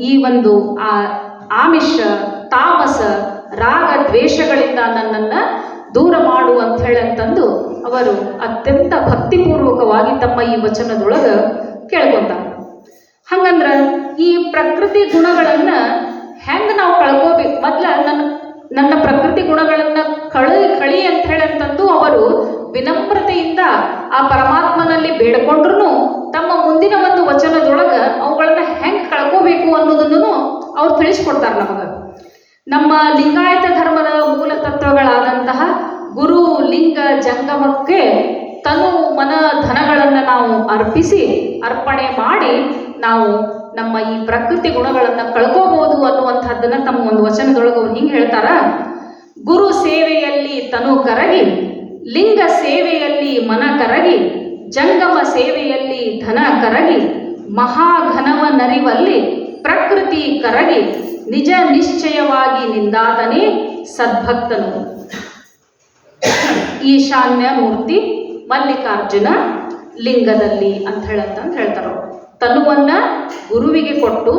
ಈ ಒಂದು ಆ, ಆಮಿಷ, ತಾಮಸ, ರಾಗ ದ್ವೇಷಗಳಿಂದ ನನ್ನನ್ನು ದೂರ ಮಾಡು ಅಂತ ಹೇಳಂತಂದು ಅವರು ಅತ್ಯಂತ ಭಕ್ತಿಪೂರ್ವಕವಾಗಿ ತಮ್ಮ ಈ ವಚನದೊಳಗೆ ಕೇಳ್ಕೊಂತಾರೆ ಹಂಗಂದ್ರ ಈ ಪ್ರಕೃತಿ ಗುಣಗಳನ್ನ ಹೆಂಗ್ ನಾವು ಕಳ್ಕೋಬೇಕು? ಮೊದ್ಲ ನನ್ನ ನನ್ನ ಪ್ರಕೃತಿ ಗುಣಗಳನ್ನ ಕಳಿ ಕಳಿ ಅಂತ ಹೇಳಂತಂದು ಅವರು ವಿನಮ್ರತೆಯಿಂದ ಆ ಪರಮಾತ್ಮನಲ್ಲಿ ಬೇಡ್ಕೊಂಡ್ರು ತಮ್ಮ ಮುಂದಿನ ಒಂದು ವಚನದೊಳಗ ಅವುಗಳನ್ನ ಹೆಂಗ್ ಕಳ್ಕೋಬೇಕು ಅನ್ನೋದನ್ನು ಅವ್ರು ತಿಳಿಸ್ಕೊಡ್ತಾರೆ ನಮಗೆ. ನಮ್ಮ ಲಿಂಗಾಯತ ಧರ್ಮದ ಮೂಲ ತತ್ವಗಳಾದಂತಹ ಗುರು, ಲಿಂಗ, ಜಂಗಮಕ್ಕೆ ತನು ಮನ ಧನಗಳನ್ನು ನಾವು ಅರ್ಪಿಸಿ, ಅರ್ಪಣೆ ಮಾಡಿ ನಾವು ನಮ್ಮ ಈ ಪ್ರಕೃತಿ ಗುಣಗಳನ್ನು ಕಳ್ಕೋಬಹುದು ಅನ್ನುವಂಥದ್ದನ್ನ ತಮ್ಮ ಒಂದು ವಚನದೊಳಗೆ ಅವ್ರು ಹಿಂಗೆ ಹೇಳ್ತಾರ. ಗುರು ಸೇವೆಯಲ್ಲಿ ತನು ಕರಗಿ, ಲಿಂಗ ಸೇವೆಯಲ್ಲಿ ಮನ ಕರಗಿ, ಜಂಗಮ ಸೇವೆಯಲ್ಲಿ ಧನ ಕರಗಿ, ಮಹಾಘನವ ನರಿವಲ್ಲಿ ಪ್ರಕೃತಿ ಕರಗಿ, ನಿಜ ನಿಶ್ಚಯವಾಗಿ ನಿಂದಾತನೇ ಸದ್ಭಕ್ತನು. ಈಶಾನ್ಯ ಮೂರ್ತಿ ಮಲ್ಲಿಕಾರ್ಜುನ ಲಿಂಗದಲ್ಲಿ ಅಂತ ಹೇಳಂತಂದು ಹೇಳ್ತಾರೆ. ತನುವನ್ನ ಗುರುವಿಗೆ ಕೊಟ್ಟು,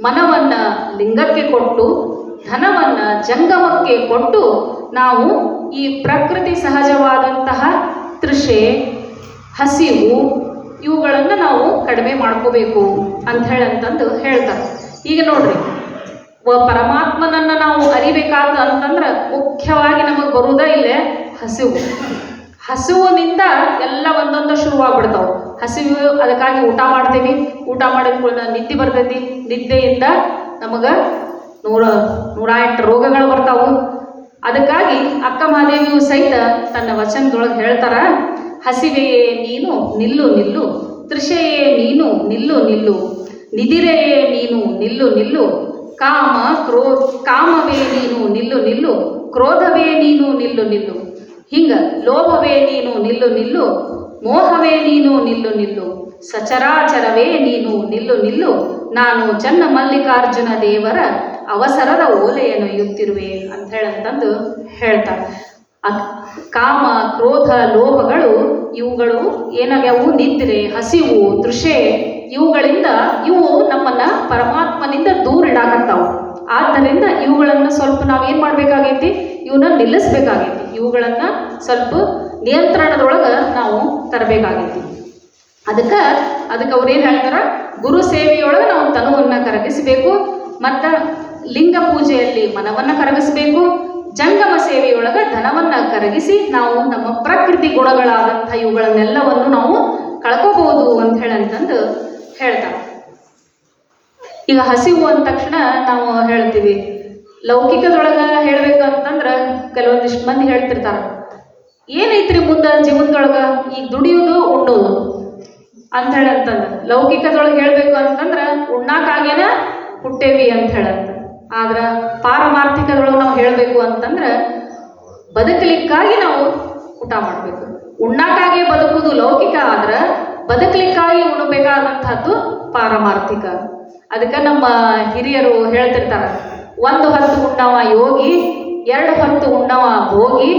ಮನವನ್ನ ಲಿಂಗಕ್ಕೆ ಕೊಟ್ಟು, ಧನವನ್ನ ಜಂಗಮಕ್ಕೆ ಕೊಟ್ಟು ನಾವು ಈ ಪ್ರಕೃತಿ ಸಹಜವಾದಂತಹ ತೃಷೆ, ಹಸಿವು ಇವುಗಳನ್ನು ನಾವು ಕಡಿಮೆ ಮಾಡ್ಕೋಬೇಕು ಅಂತ ಹೇಳಂತಂದು ಹೇಳ್ತಾರೆ ಈಗ ನೋಡ್ರಿ ಪರಮಾತ್ಮನನ್ನ ನಾವು ಅರಿಬೇಕಾದ ಅಂತಂದ್ರೆ ಮುಖ್ಯವಾಗಿ ನಮಗೆ ಬರುವುದ ಇಲ್ಲೇ ಹಸಿವು ಹಸಿವಿನಿಂದ ಎಲ್ಲ ಒಂದೊಂದು ಶುರುವಾಗ್ಬಿಡ್ತಾವೆ. ಹಸಿವು ಅದಕ್ಕಾಗಿ ಊಟ ಮಾಡ್ತೀವಿ. ಊಟ ಮಾಡಿದ ಕೂಡ ನಿದ್ದೆ ಬರ್ತೈತಿ. ನಿದ್ದೆಯಿಂದ ನಮಗೆ ನೂರ ನೂರ ಎಂಟು ರೋಗಗಳು ಬರ್ತಾವು. ಅದಕ್ಕಾಗಿ ಅಕ್ಕ ಮಹಾದೇವಿಯು ಸಹಿತ ತನ್ನ ವಚನದೊಳಗೆ ಹೇಳ್ತಾರ ಹಸಿವೆಯೇ ನೀನು, ನಿಲ್ಲು ನಿಲ್ಲು. ತೃಷೆಯೇ ನೀನು, ನಿಲ್ಲು ನಿಲ್ಲು. ನಿದಿರೆಯೇ ನೀನು, ನಿಲ್ಲು ನಿಲ್ಲು. ಕಾಮ, ಕ್ರೋ, ಕಾಮವೇ ನೀನು, ನಿಲ್ಲು ನಿಲ್ಲು. ಕ್ರೋಧವೇ ನೀನು, ನಿಲ್ಲು ನಿಲ್ಲು. ಹಿಂಗ ಲೋಭವೇ ನೀನು ನಿಲ್ಲು ನಿಲ್ಲು, ಮೋಹವೇ ನೀನು ನಿಲ್ಲು ನಿಲ್ಲು, ಸಚರಾಚರವೇ ನೀನು ನಿಲ್ಲು ನಿಲ್ಲು, ನಾನು ಚನ್ನ ಮಲ್ಲಿಕಾರ್ಜುನ ದೇವರ ಅವಸರದ ಓಲೆಯನ್ನು ಇಯುತ್ತಿರುವೆ ಅಂತ ಹೇಳಂತಂದು ಹೇಳ್ತಾರೆ ಕಾಮ, ಕ್ರೋಧ ಲೋಭಗಳು ಇವುಗಳು ಏನಾಗ್ಯಾವು? ನಿದ್ರೆ, ಹಸಿವು, ತೃಷೆ, ಇವುಗಳಿಂದ ಇವು ನಮ್ಮನ್ನ ಪರಮಾತ್ಮನಿಂದ ದೂರ ಇಡಾಕತ್ತಾವು. ಆದ್ದರಿಂದ ಇವುಗಳನ್ನು ಸ್ವಲ್ಪ ನಾವೇನು ಮಾಡಬೇಕಾಗೈತಿ? ಇವನ್ನ ನಿಲ್ಲಿಸ್ಬೇಕಾಗೈತಿ. ಇವುಗಳನ್ನ ಸ್ವಲ್ಪ ನಿಯಂತ್ರಣದೊಳಗೆ ನಾವು ತರಬೇಕಾಗೈತಿ. ಅದಕ್ಕೆ ಅದಕ್ಕೆ ಅವ್ರು ಏನು ಹೇಳ್ತಾರ? ಗುರು ಸೇವೆಯೊಳಗೆ ನಾವು ತನುವನ್ನು ಕರಗಿಸಬೇಕು, ಮತ್ತು ಲಿಂಗ ಪೂಜೆಯಲ್ಲಿ ಮನವನ್ನು ಕರಗಿಸಬೇಕು, ಜಂಗಮ ಸೇವೆಯೊಳಗೆ ಧನವನ್ನು ಕರಗಿಸಿ ನಾವು ನಮ್ಮ ಪ್ರಕೃತಿ ಗುಣಗಳಾದಂಥ ಇವುಗಳನ್ನೆಲ್ಲವನ್ನು ನಾವು ಕಳ್ಕೋಬಹುದು ಅಂತ ಹೇಳಂತಂದು ಹೇಳ್ತಾರೆ. ಈಗ ಹಸಿವು ಅಂದ ತಕ್ಷಣ ನಾವು ಹೇಳ್ತೀವಿ ಲೌಕಿಕದೊಳಗೆ ಹೇಳ್ಬೇಕು ಅಂತಂದ್ರೆ ಕೆಲವೊಂದಿಷ್ಟು ಮಂದಿ ಹೇಳ್ತಿರ್ತಾರೆ. ಏನೈತ್ರಿ ಮುಂದೆ ಜೀವನದೊಳಗ? ಈಗ ದುಡಿಯೋದು, ಉಣ್ಣೋದು. ಅಂತ ಹೇಳಂತಂದ್ರೆ ಲೌಕಿಕದೊಳಗೆ ಹೇಳ್ಬೇಕು ಅಂತಂದ್ರೆ ಉಣ್ಣಾಕಾಗೇನ ಹುಟ್ಟೇವಿ ಅಂತ ಹೇಳಂತ ಆದ್ರೆ ಪಾರಮಾರ್ಥಿಕದೊಳಗೆ ನಾವು ಹೇಳಬೇಕು ಅಂತಂದ್ರೆ ಬದುಕಲಿಕ್ಕಾಗಿ ನಾವು ಊಟ ಮಾಡಬೇಕು. ಉಣ್ಣಕ್ಕಾಗಿ ಬದುಕುವುದು ಲೌಕಿಕ, ಆದ್ರೆ ಬದುಕಲಿಕ್ಕಾಗಿ ಉಣ್ಬೇಕಾದಂತಹದ್ದು ಪಾರಮಾರ್ಥಿಕ. ಅದಕ್ಕೆ ನಮ್ಮ ಹಿರಿಯರು ಹೇಳ್ತಿರ್ತಾರೆ. ಒಂದು ಹತ್ತು ಉಂಡವ ಯೋಗಿ, ಎರಡು ಹತ್ತು ಉಣ್ಣವ ಭೋಗಿ,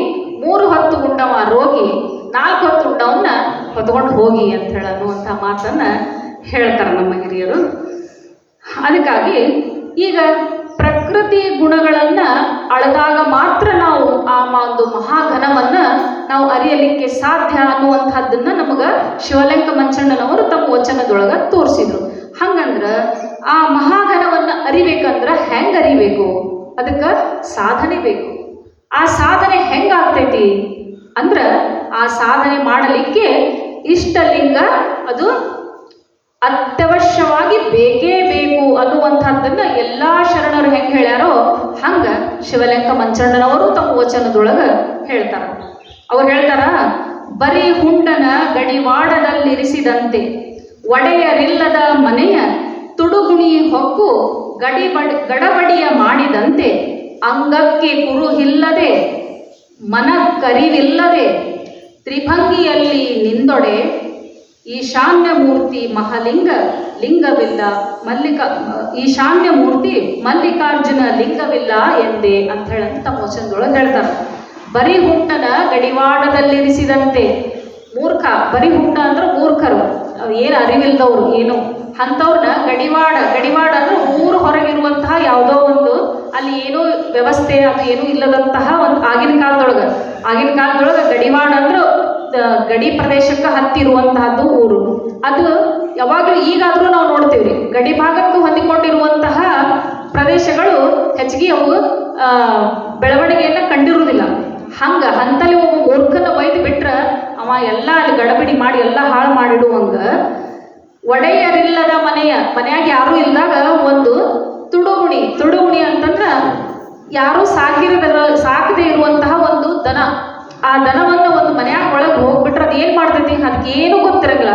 ಮೂರು ಹತ್ತು ಉಂಡವ ರೋಗಿ, ನಾಲ್ಕು ಹತ್ತು ಉಣ್ಣವನ್ನ ಹೊತ್ಕೊಂಡು ಹೋಗಿ ಅಂತ ಹೇಳ ಅನ್ನುವಂಥ ಮಾತನ್ನ ಹೇಳ್ತಾರೆ ನಮ್ಮ ಹಿರಿಯರು. ಅದಕ್ಕಾಗಿ ಈಗ ಪ್ರಕೃತಿ ಗುಣಗಳನ್ನು ಅಳೆದಾಗ ಮಾತ್ರ ನಾವು ಆ ಒಂದು ಮಹಾಘನವನ್ನ ನಾವು ಅರಿಯಲಿಕ್ಕೆ ಸಾಧ್ಯ ಅನ್ನುವಂಥದ್ದನ್ನು ನಮಗೆ ಶಿವಲಿಂಗ ಮಂಚಣ್ಣನವರು ತಮ್ಮ ವಚನದೊಳಗ ತೋರಿಸಿದ್ರು. ಹಂಗಂದ್ರ ಆ ಮಹಾಘನವನ್ನು ಅರಿಬೇಕಂದ್ರೆ ಹೆಂಗೆ ಅರಿಬೇಕು? ಅದಕ್ಕೆ ಸಾಧನೆ ಬೇಕು. ಆ ಸಾಧನೆ ಹೆಂಗಾಗ್ತೈತಿ ಅಂದ್ರೆ ಆ ಸಾಧನೆ ಮಾಡಲಿಕ್ಕೆ ಇಷ್ಟಲಿಂಗ ಅದು ಅತ್ಯವಶ್ಯವಾಗಿ ಬೇಕೇ ಬೇಕು ಅನ್ನುವಂಥದ್ದನ್ನು ಎಲ್ಲಾ ಶರಣರು ಹೆಂಗೆ ಹೇಳ್ಯಾರೋ, ಹಂಗ ಶಿವಲಿಂಗ ಮಂಚಣ್ಣನವರು ತಮ್ಮ ವಚನದೊಳಗೆ ಹೇಳ್ತಾರ. ಅವ್ರು ಹೇಳ್ತಾರ, ಬರೀ ಹುಂಡನ ಗಡಿವಾಡದಲ್ಲಿರಿಸಿದಂತೆ ಒಡೆಯರಿಲ್ಲದ ಮನೆಯ ತುಡುಗುಣಿ ಹೊಕ್ಕು ಗಡಿಬಡಿ ಗಡಬಡಿಯ ಮಾಡಿದಂತೆ ಅಂಗಕ್ಕೆ ಕುರುಹಿಲ್ಲದೆ, ಮನ ಕರಿವಿಲ್ಲದೆ ತ್ರಿಭಂಗಿಯಲ್ಲಿ ನಿಂದೊಡೆ ಈಶಾನ್ಯ ಮೂರ್ತಿ ಮಹಾಲಿಂಗ ಲಿಂಗವಿಲ್ಲ, ಮಲ್ಲಿಕ ಈಶಾನ್ಯ ಮೂರ್ತಿ ಮಲ್ಲಿಕಾರ್ಜುನ ಲಿಂಗವಿಲ್ಲ ಎಂದೆ ಅಂತ ಹೇಳಂತ ವಚನದೊಳಗೆ ಹೇಳ್ತಾರೆ. ಬರಿ ಹುಟ್ಟನ ಗಡಿವಾಡದಲ್ಲಿರಿಸಿದಂತೆ ಮೂರ್ಖ ಬರಿ ಹುಟ್ಟ ಅಂದ್ರೆ ಮೂರ್ಖರು ಏನು ಅರಿವಿಲ್ಲದವ್ರು ಏನು? ಅಂಥವ್ರನ್ನ ಗಡಿವಾಡ ಗಡಿವಾಡ ಅಂದ್ರೆ ಊರು ಹೊರಗಿರುವಂತಹ ಯಾವುದೋ ಒಂದು ಅಲ್ಲಿ ಏನೂ ವ್ಯವಸ್ಥೆ ಅದು ಏನು ಇಲ್ಲದಂತಹ ಒಂದು ಆಗಿನ ಕಾಲದೊಳಗೆ. ಆಗಿನ ಕಾಲದೊಳಗೆ ಗಡಿವಾಡ ಅಂದ್ರೆ ಗಡಿ ಪ್ರದೇಶಕ್ಕೆ ಹತ್ತಿರುವಂತಹದ್ದು ಊರು. ಅದು ಯಾವಾಗಲೂ ಈಗಾದರೂ ನಾವು ನೋಡ್ತೀವಿ ಗಡಿ ಭಾಗಕ್ಕೂ ಹೊಂದಿಕೊಂಡಿರುವಂತಹ ಪ್ರದೇಶಗಳು ಹೆಚ್ಚಿಗೆ ಅವು ಬೆಳವಣಿಗೆಯನ್ನು ಕಂಡಿರುವುದಿಲ್ಲ. ಹಂಗ ಹಂತಲ್ಲಿ ಒಬ್ಬ ಮೂರ್ಖನ ಒಯ್ದು ಬಿಟ್ರ ಅವ ಎಲ್ಲ ಅಲ್ಲಿ ಗಡಬಿಡಿ ಮಾಡಿ, ಎಲ್ಲ ಹಾಳು ಮಾಡಿಡುವಂಗ ಒಡೆಯರಿಲ್ಲದ ಮನೆಯ, ಮನ್ಯಾಗ ಯಾರು ಇಲ್ದಾಗ ಒಂದು ತುಡುಗುಣಿ ತುಡುಗುಣಿ ಅಂತಂದ್ರ ಯಾರು ಸಾಕಿರದ, ಸಾಕದೆ ಇರುವಂತಹ ಒಂದು ದನ. ಆ ದನವನ್ನು ಒಂದು ಮನೆಯಾಗ ಒಳಗೆ ಹೋಗ್ಬಿಟ್ರೆ ಅದು ಏನು ಮಾಡ್ತೈತಿ? ಅದಕ್ಕೆ ಏನು ಗೊತ್ತಿರಂಗಿಲ್ಲ.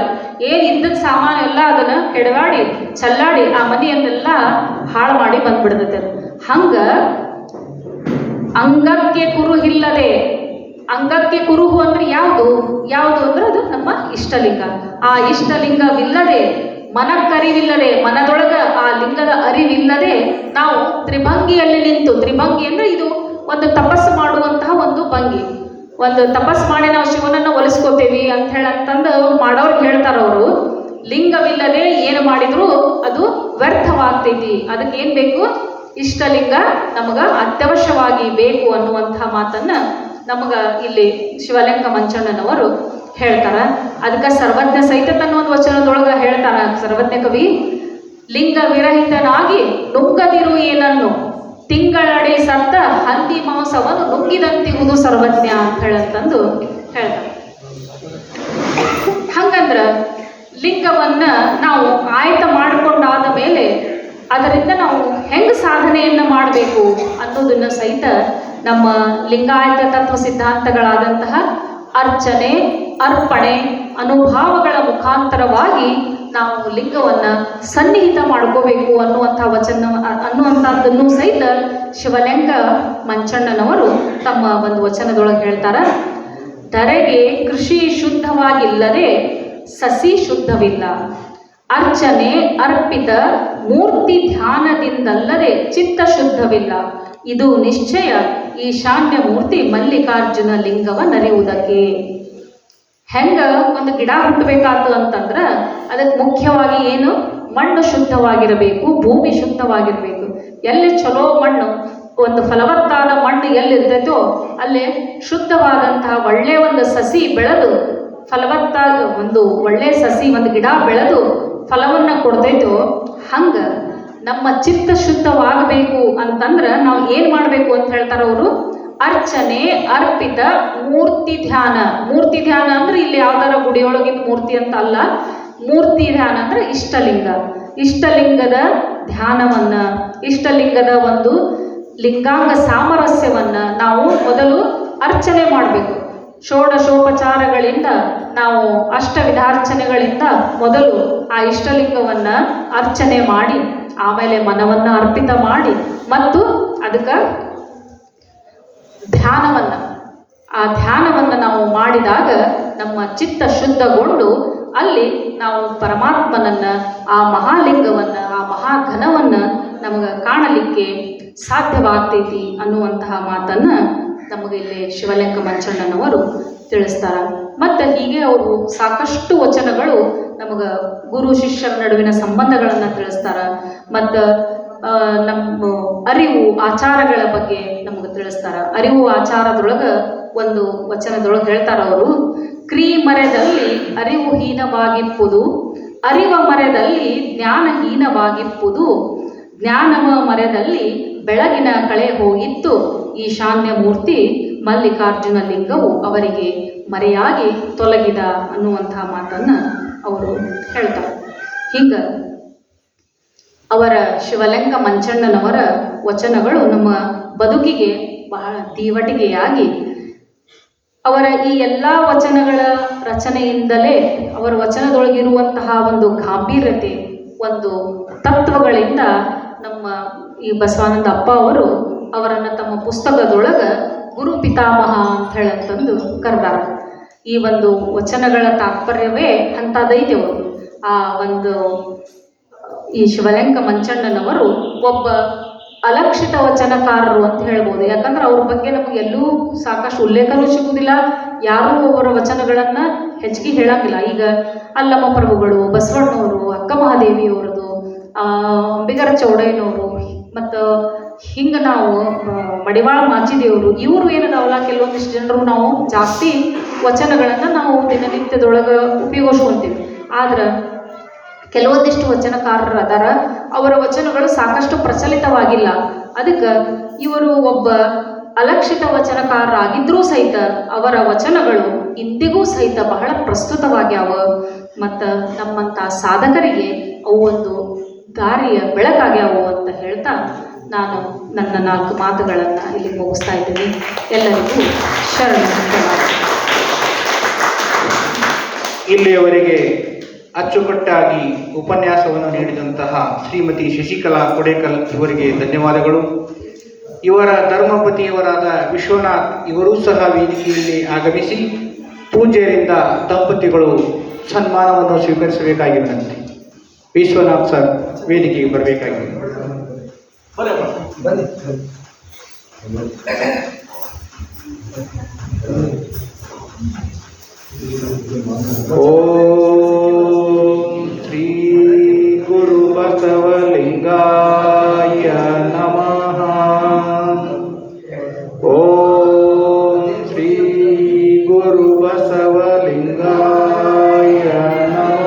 ಏನ್ ಇದ್ದದ ಸಾಮಾನು ಎಲ್ಲ ಅದನ್ನ ಕೆಡವಾಡಿ ಚಲ್ಲಾಡಿ ಆ ಮನೆಯನ್ನೆಲ್ಲ ಹಾಳು ಮಾಡಿ ಬಂದ್ಬಿಡ್ತೈತೆ ಹಂಗ ಅಂಗಕ್ಕೆ ಕುರುಹಿಲ್ಲದೆ, ಅಂಗಕ್ಕೆ ಕುರುಹು ಅಂದ್ರೆ ಯಾವುದು? ಯಾವುದು ಅಂದ್ರೆ ಅದು ನಮ್ಮ ಇಷ್ಟಲಿಂಗ. ಆ ಇಷ್ಟಲಿಂಗವಿಲ್ಲದೆ, ಮನಕ್ಕರಿವಿಲ್ಲದೆ, ಮನದೊಳಗ ಆ ಲಿಂಗದ ಅರಿವಿಲ್ಲದೆ ನಾವು ತ್ರಿಭಂಗಿಯಲ್ಲಿ ನಿಂತು, ತ್ರಿಭಂಗಿ ಅಂದ್ರೆ ಇದು ಒಂದು ತಪಸ್ಸು ಮಾಡುವಂತಹ ಒಂದು ಭಂಗಿ. ಒಂದು ತಪಸ್ಸು ಮಾಡಿ ನಾವು ಶಿವನನ್ನ ಒಲಿಸ್ಕೋತೇವಿ ಅಂತ ಹೇಳಂತಂದು ಮಾಡೋರು ಹೇಳ್ತಾರವರು ಲಿಂಗವಿಲ್ಲದೆ ಏನು ಮಾಡಿದ್ರು ಅದು ವ್ಯರ್ಥವಾಗ್ತೈತಿ. ಅದಕ್ಕೆ ಏನ್ ಬೇಕು? ಇಷ್ಟಲಿಂಗ ನಮಗ ಅತ್ಯವಶ್ಯವಾಗಿ ಬೇಕು ಅನ್ನುವಂತಹ ಮಾತನ್ನ ನಮಗ ಇಲ್ಲಿ ಶಿವಲಿಂಗ ಮಂಚಣ್ಣನವರು ಹೇಳ್ತಾರ. ಅದಕ್ಕೆ ಸರ್ವಜ್ಞ ಸಹಿತ ತನ್ನ ಒಂದು ವಚನದೊಳಗೆ ಹೇಳ್ತಾರ. ಸರ್ವಜ್ಞ ಕವಿ, ಲಿಂಗ ವಿರಹಿತನಾಗಿ ನುಗ್ಗದಿರು ಏನನ್ನು? ತಿಂಗಳಡೆ ಸತ್ತ ಹಂದಿ ಮಾಂಸವನ್ನು ನುಗ್ಗಿದಂತಿಗುದು ಸರ್ವಜ್ಞ ಅಂತ ಹೇಳಂತಂದು ಹೇಳ್ತಾರೆ. ಹಂಗಂದ್ರ ಲಿಂಗವನ್ನ ನಾವು ಆಯತ ಮಾಡಿಕೊಂಡಾದ ಮೇಲೆ ಅದರಿಂದ ನಾವು ಹೆಂಗೆ ಸಾಧನೆಯನ್ನ ಮಾಡಬೇಕು ಅನ್ನೋದನ್ನ ಸಹಿತ ನಮ್ಮ ಲಿಂಗಾಯತ ತತ್ವ ಸಿದ್ಧಾಂತಗಳಾದಂತಹ ಅರ್ಚನೆ ಅರ್ಪಣೆ, ಅನುಭಾವಗಳ ಮುಖಾಂತರವಾಗಿ ನಾವು ಲಿಂಗವನ್ನು ಸನ್ನಿಹಿತ ಮಾಡ್ಕೋಬೇಕು ಅನ್ನುವಂಥ ವಚನ, ಅನ್ನುವಂಥದ್ದನ್ನು ಸಹಿತ ಶಿವಲಿಂಗ ಮಂಚಣ್ಣನವರು ತಮ್ಮ ಒಂದು ವಚನದೊಳಗೆ ಹೇಳ್ತಾರೆ. ಧರೆಗೆ ಕೃಷಿ ಶುದ್ಧವಾಗಿಲ್ಲದೆ ಸಸಿ ಶುದ್ಧವಿಲ್ಲ. ಅರ್ಚನೆ ಅರ್ಪಿತ ಮೂರ್ತಿ ಧ್ಯಾನದಿಂದಲ್ಲದೆ ಚಿತ್ತ ಶುದ್ಧವಿಲ್ಲ. ಇದು ನಿಶ್ಚಯ ಈಶಾನ್ಯ ಮೂರ್ತಿ ಮಲ್ಲಿಕಾರ್ಜುನ ಲಿಂಗವ ನರೆಯುವುದಕ್ಕೆ. ಹೆಂಗ ಒಂದು ಗಿಡ ಹುಟ್ಟಬೇಕಾತು ಅಂತಂದ್ರೆ ಅದಕ್ಕೆ ಮುಖ್ಯವಾಗಿ ಏನು? ಮಣ್ಣು ಶುದ್ಧವಾಗಿರಬೇಕು, ಭೂಮಿ ಶುದ್ಧವಾಗಿರಬೇಕು. ಎಲ್ಲಿ ಚಲೋ ಮಣ್ಣು, ಒಂದು ಫಲವತ್ತಾದ ಮಣ್ಣು ಎಲ್ಲಿರ್ತೈತೋ ಅಲ್ಲಿ ಶುದ್ಧವಾದಂತಹ ಒಳ್ಳೆಯ ಒಂದು ಸಸಿ ಬೆಳೆದು ಫಲವತ್ತಾದ ಒಂದು ಒಳ್ಳೆ ಸಸಿ, ಒಂದು ಗಿಡ ಬೆಳೆದು ಫಲವನ್ನು ಕೊಡ್ತೈತೋ, ಹಂಗ ನಮ್ಮ ಚಿತ್ತ ಶುದ್ಧವಾಗಬೇಕು ಅಂತಂದ್ರೆ ನಾವು ಏನು ಮಾಡಬೇಕು ಅಂತ ಹೇಳ್ತಾರೆ ಅವರು? ಅರ್ಚನೆ, ಅರ್ಪಿತ, ಮೂರ್ತಿ ಧ್ಯಾನ. ಮೂರ್ತಿ ಧ್ಯಾನ ಅಂದ್ರೆ ಇಲ್ಲಿ ಯಾವ್ದಾರ ಗುಡಿಯೊಳಗಿನ ಮೂರ್ತಿ ಅಂತ ಅಲ್ಲ ಮೂರ್ತಿ ಧ್ಯಾನ ಅಂದ್ರೆ ಇಷ್ಟಲಿಂಗ. ಇಷ್ಟಲಿಂಗದ ಧ್ಯಾನವನ್ನ, ಇಷ್ಟಲಿಂಗದ ಒಂದು ಲಿಂಗಾಂಗ ಸಾಮರಸ್ಯವನ್ನ ನಾವು ಮೊದಲು ಅರ್ಚನೆ ಮಾಡಬೇಕು. ಷೋಡಶೋಪಚಾರಗಳಿಂದ ನಾವು ಅಷ್ಟವಿಧಾರ್ಚನೆಗಳಿಂದ ಮೊದಲು ಆ ಇಷ್ಟಲಿಂಗವನ್ನ ಅರ್ಚನೆ ಮಾಡಿ, ಆಮೇಲೆ ಮನವನ್ನ ಅರ್ಪಿತ ಮಾಡಿ, ಮತ್ತು ಅದಕ್ಕೆ ಧ್ಯಾನವನ್ನು. ಆ ಧ್ಯಾನವನ್ನು ನಾವು ಮಾಡಿದಾಗ ನಮ್ಮ ಚಿತ್ತ ಶುದ್ಧಗೊಂಡು ಅಲ್ಲಿ ನಾವು ಪರಮಾತ್ಮನನ್ನ, ಆ ಮಹಾಲಿಂಗವನ್ನು, ಆ ಮಹಾಘನವನ್ನು ನಮಗೆ ಕಾಣಲಿಕ್ಕೆ ಸಾಧ್ಯವಾಗ್ತೈತಿ ಅನ್ನುವಂತಹ ಮಾತನ್ನ ನಮಗೆ ಇಲ್ಲಿ ಶಿವಲಿಂಗ ಮಂಚಣ್ಣನವರು ತಿಳಿಸ್ತಾರ. ಮತ್ತು ಹೀಗೆ ಅವರು ಸಾಕಷ್ಟು ವಚನಗಳು ನಮಗೆ ಗುರು, ಶಿಷ್ಯರ ನಡುವಿನ ಸಂಬಂಧಗಳನ್ನು ತಿಳಿಸ್ತಾರ. ಮತ್ತು ನಮ್ಮ ಅರಿವು ಆಚಾರಗಳ ಬಗ್ಗೆ ನಮಗೆ ತಿಳಿಸ್ತಾರ. ಅರಿವು ಆಚಾರದೊಳಗೆ ಒಂದು ವಚನದೊಳಗೆ ಹೇಳ್ತಾರ ಅವರು. ಕ್ರೀ ಮರೆದಲ್ಲಿ ಅರಿವು ಹೀನವಾಗಿಪ್ಪುದು, ಅರಿವ ಮರೆದಲ್ಲಿ ಜ್ಞಾನಹೀನವಾಗಿಪ್ಪುದು ಜ್ಞಾನವ ಮರೆದಲ್ಲಿ ಬೆಳಗಿನ ಕಳೆ ಹೋಗಿತ್ತು ಈಶಾನ್ಯ ಮೂರ್ತಿ ಮಲ್ಲಿಕಾರ್ಜುನ ಲಿಂಗವು ಅವರಿಗೆ ಮರೆಯಾಗಿ ತೊಲಗಿದ ಅನ್ನುವಂತಹ ಮಾತನ್ನು ಅವರು ಹೇಳ್ತಾರೆ. ಹಿಂಗೆ ಅವರ ಶಿವಲಿಂಗ ಮಂಚಣ್ಣನವರ ವಚನಗಳು ನಮ್ಮ ಬದುಕಿಗೆ ಬಹಳ ತೀವಟಿಗೆಯಾಗಿ ಅವರ ಈ ಎಲ್ಲ ವಚನಗಳ ರಚನೆಯಿಂದಲೇ ಅವರ ವಚನದೊಳಗಿರುವಂತಹ ಒಂದು ಗಾಂಭೀರ್ಯತೆ, ಒಂದು ತತ್ವಗಳಿಂದ ನಮ್ಮ ಈ ಬಸವಾನಂದ ಅಪ್ಪ ಅವರು ಅವರನ್ನು ತಮ್ಮ ಪುಸ್ತಕದೊಳಗೆ ಗುರು ಪಿತಾಮಹ ಅಂತ ಹೇಳಂತಂದು ಕರೆದಾರ. ಈ ಒಂದು ವಚನಗಳ ತಾತ್ಪರ್ಯವೇ ಅಂಥದ್ದೈತೆ ಒಂದು ಆ ಒಂದು ಈ ಶಿವಲಿಂಗ ಮಂಚಣ್ಣನವರು ಒಬ್ಬ ಅಲಕ್ಷಿತ ವಚನಕಾರರು ಅಂತ ಹೇಳ್ಬೋದು. ಯಾಕಂದ್ರೆ ಅವ್ರ ಬಗ್ಗೆ ನಮಗೆ ಎಲ್ಲೂ ಸಾಕಷ್ಟು ಉಲ್ಲೇಖನೂ ಸಿಗುವುದಿಲ್ಲ ಯಾರೂ ಅವರ ವಚನಗಳನ್ನು ಹೆಚ್ಚಿಗೆ ಹೇಳಂಗಿಲ್ಲ. ಈಗ ಅಲ್ಲಮ್ಮ ಪ್ರಭುಗಳು ಬಸವಣ್ಣವರು ಅಕ್ಕ ಮಹಾದೇವಿಯವರದು ಆ, ಅಂಬಿಗರ ಚೌಡಯ್ಯನವರು ಮತ್ತು ಹಿಂಗೆ ನಾವು ಮಡಿವಾಳ ಮಾಚಿದೇವರು ಇವರು ಏನದಾವಲ್ಲ ಕೆಲವೊಂದಿಷ್ಟು ಜನರು ನಾವು ಜಾಸ್ತಿ ವಚನಗಳನ್ನು ನಾವು ದಿನನಿತ್ಯದೊಳಗೆ ಉಪಯೋಗಿಸ್ಕೊತೀವಿ. ಆದ್ರೆ ಕೆಲವೊಂದಿಷ್ಟು ವಚನಕಾರರು ಅದಾರ. ಅವರ ವಚನಗಳು ಸಾಕಷ್ಟು ಪ್ರಚಲಿತವಾಗಿಲ್ಲ. ಅದಕ್ಕೆ ಇವರು ಒಬ್ಬ ಅಲಕ್ಷಿತ ವಚನಕಾರರಾಗಿದ್ದರೂ ಸಹಿತ ಅವರ ವಚನಗಳು ಇಂದಿಗೂ ಸಹಿತ ಬಹಳ ಪ್ರಸ್ತುತವಾಗ್ಯಾವ. ಮತ್ತು ನಮ್ಮಂಥ ಸಾಧಕರಿಗೆ ಅವು ಒಂದು ದಾರಿಯ ಬೆಳಕಾಗ್ಯಾವು ಅಂತ ಹೇಳ್ತಾ ನಾನು ನನ್ನ ನಾಲ್ಕು ಮಾತುಗಳನ್ನು ಇಲ್ಲಿ ಮುಗಿಸ್ತಾ ಇದ್ದೀನಿ. ಎಲ್ಲರಿಗೂ ಶರಣ ಇಲ್ಲಿಯವರೆಗೆ ಅಚ್ಚುಕಟ್ಟಾಗಿ ಉಪನ್ಯಾಸವನ್ನು ನೀಡಿದಂತಹ ಶ್ರೀಮತಿ ಶಶಿಕಲಾ ಕೊಡೇಕಲ್ ಇವರಿಗೆ ಧನ್ಯವಾದಗಳು. ಇವರ ಧರ್ಮಪತಿಯವರಾದ ವಿಶ್ವನಾಥ್ ಇವರೂ ಸಹ ವೇದಿಕೆಯಲ್ಲಿ ಆಗಮಿಸಿ ಪೂಜೆಯಿಂದ ದಂಪತಿಗಳು ಸನ್ಮಾನವನ್ನು ಸ್ವೀಕರಿಸಬೇಕಾಗಿ ವಿನಂತಿ ವಿಶ್ವನಾಥ್ ಸರ್ ವೇದಿಕೆಗೆ ಬರಬೇಕಾಗಿದೆ ಬನ್ನಿ. ಓ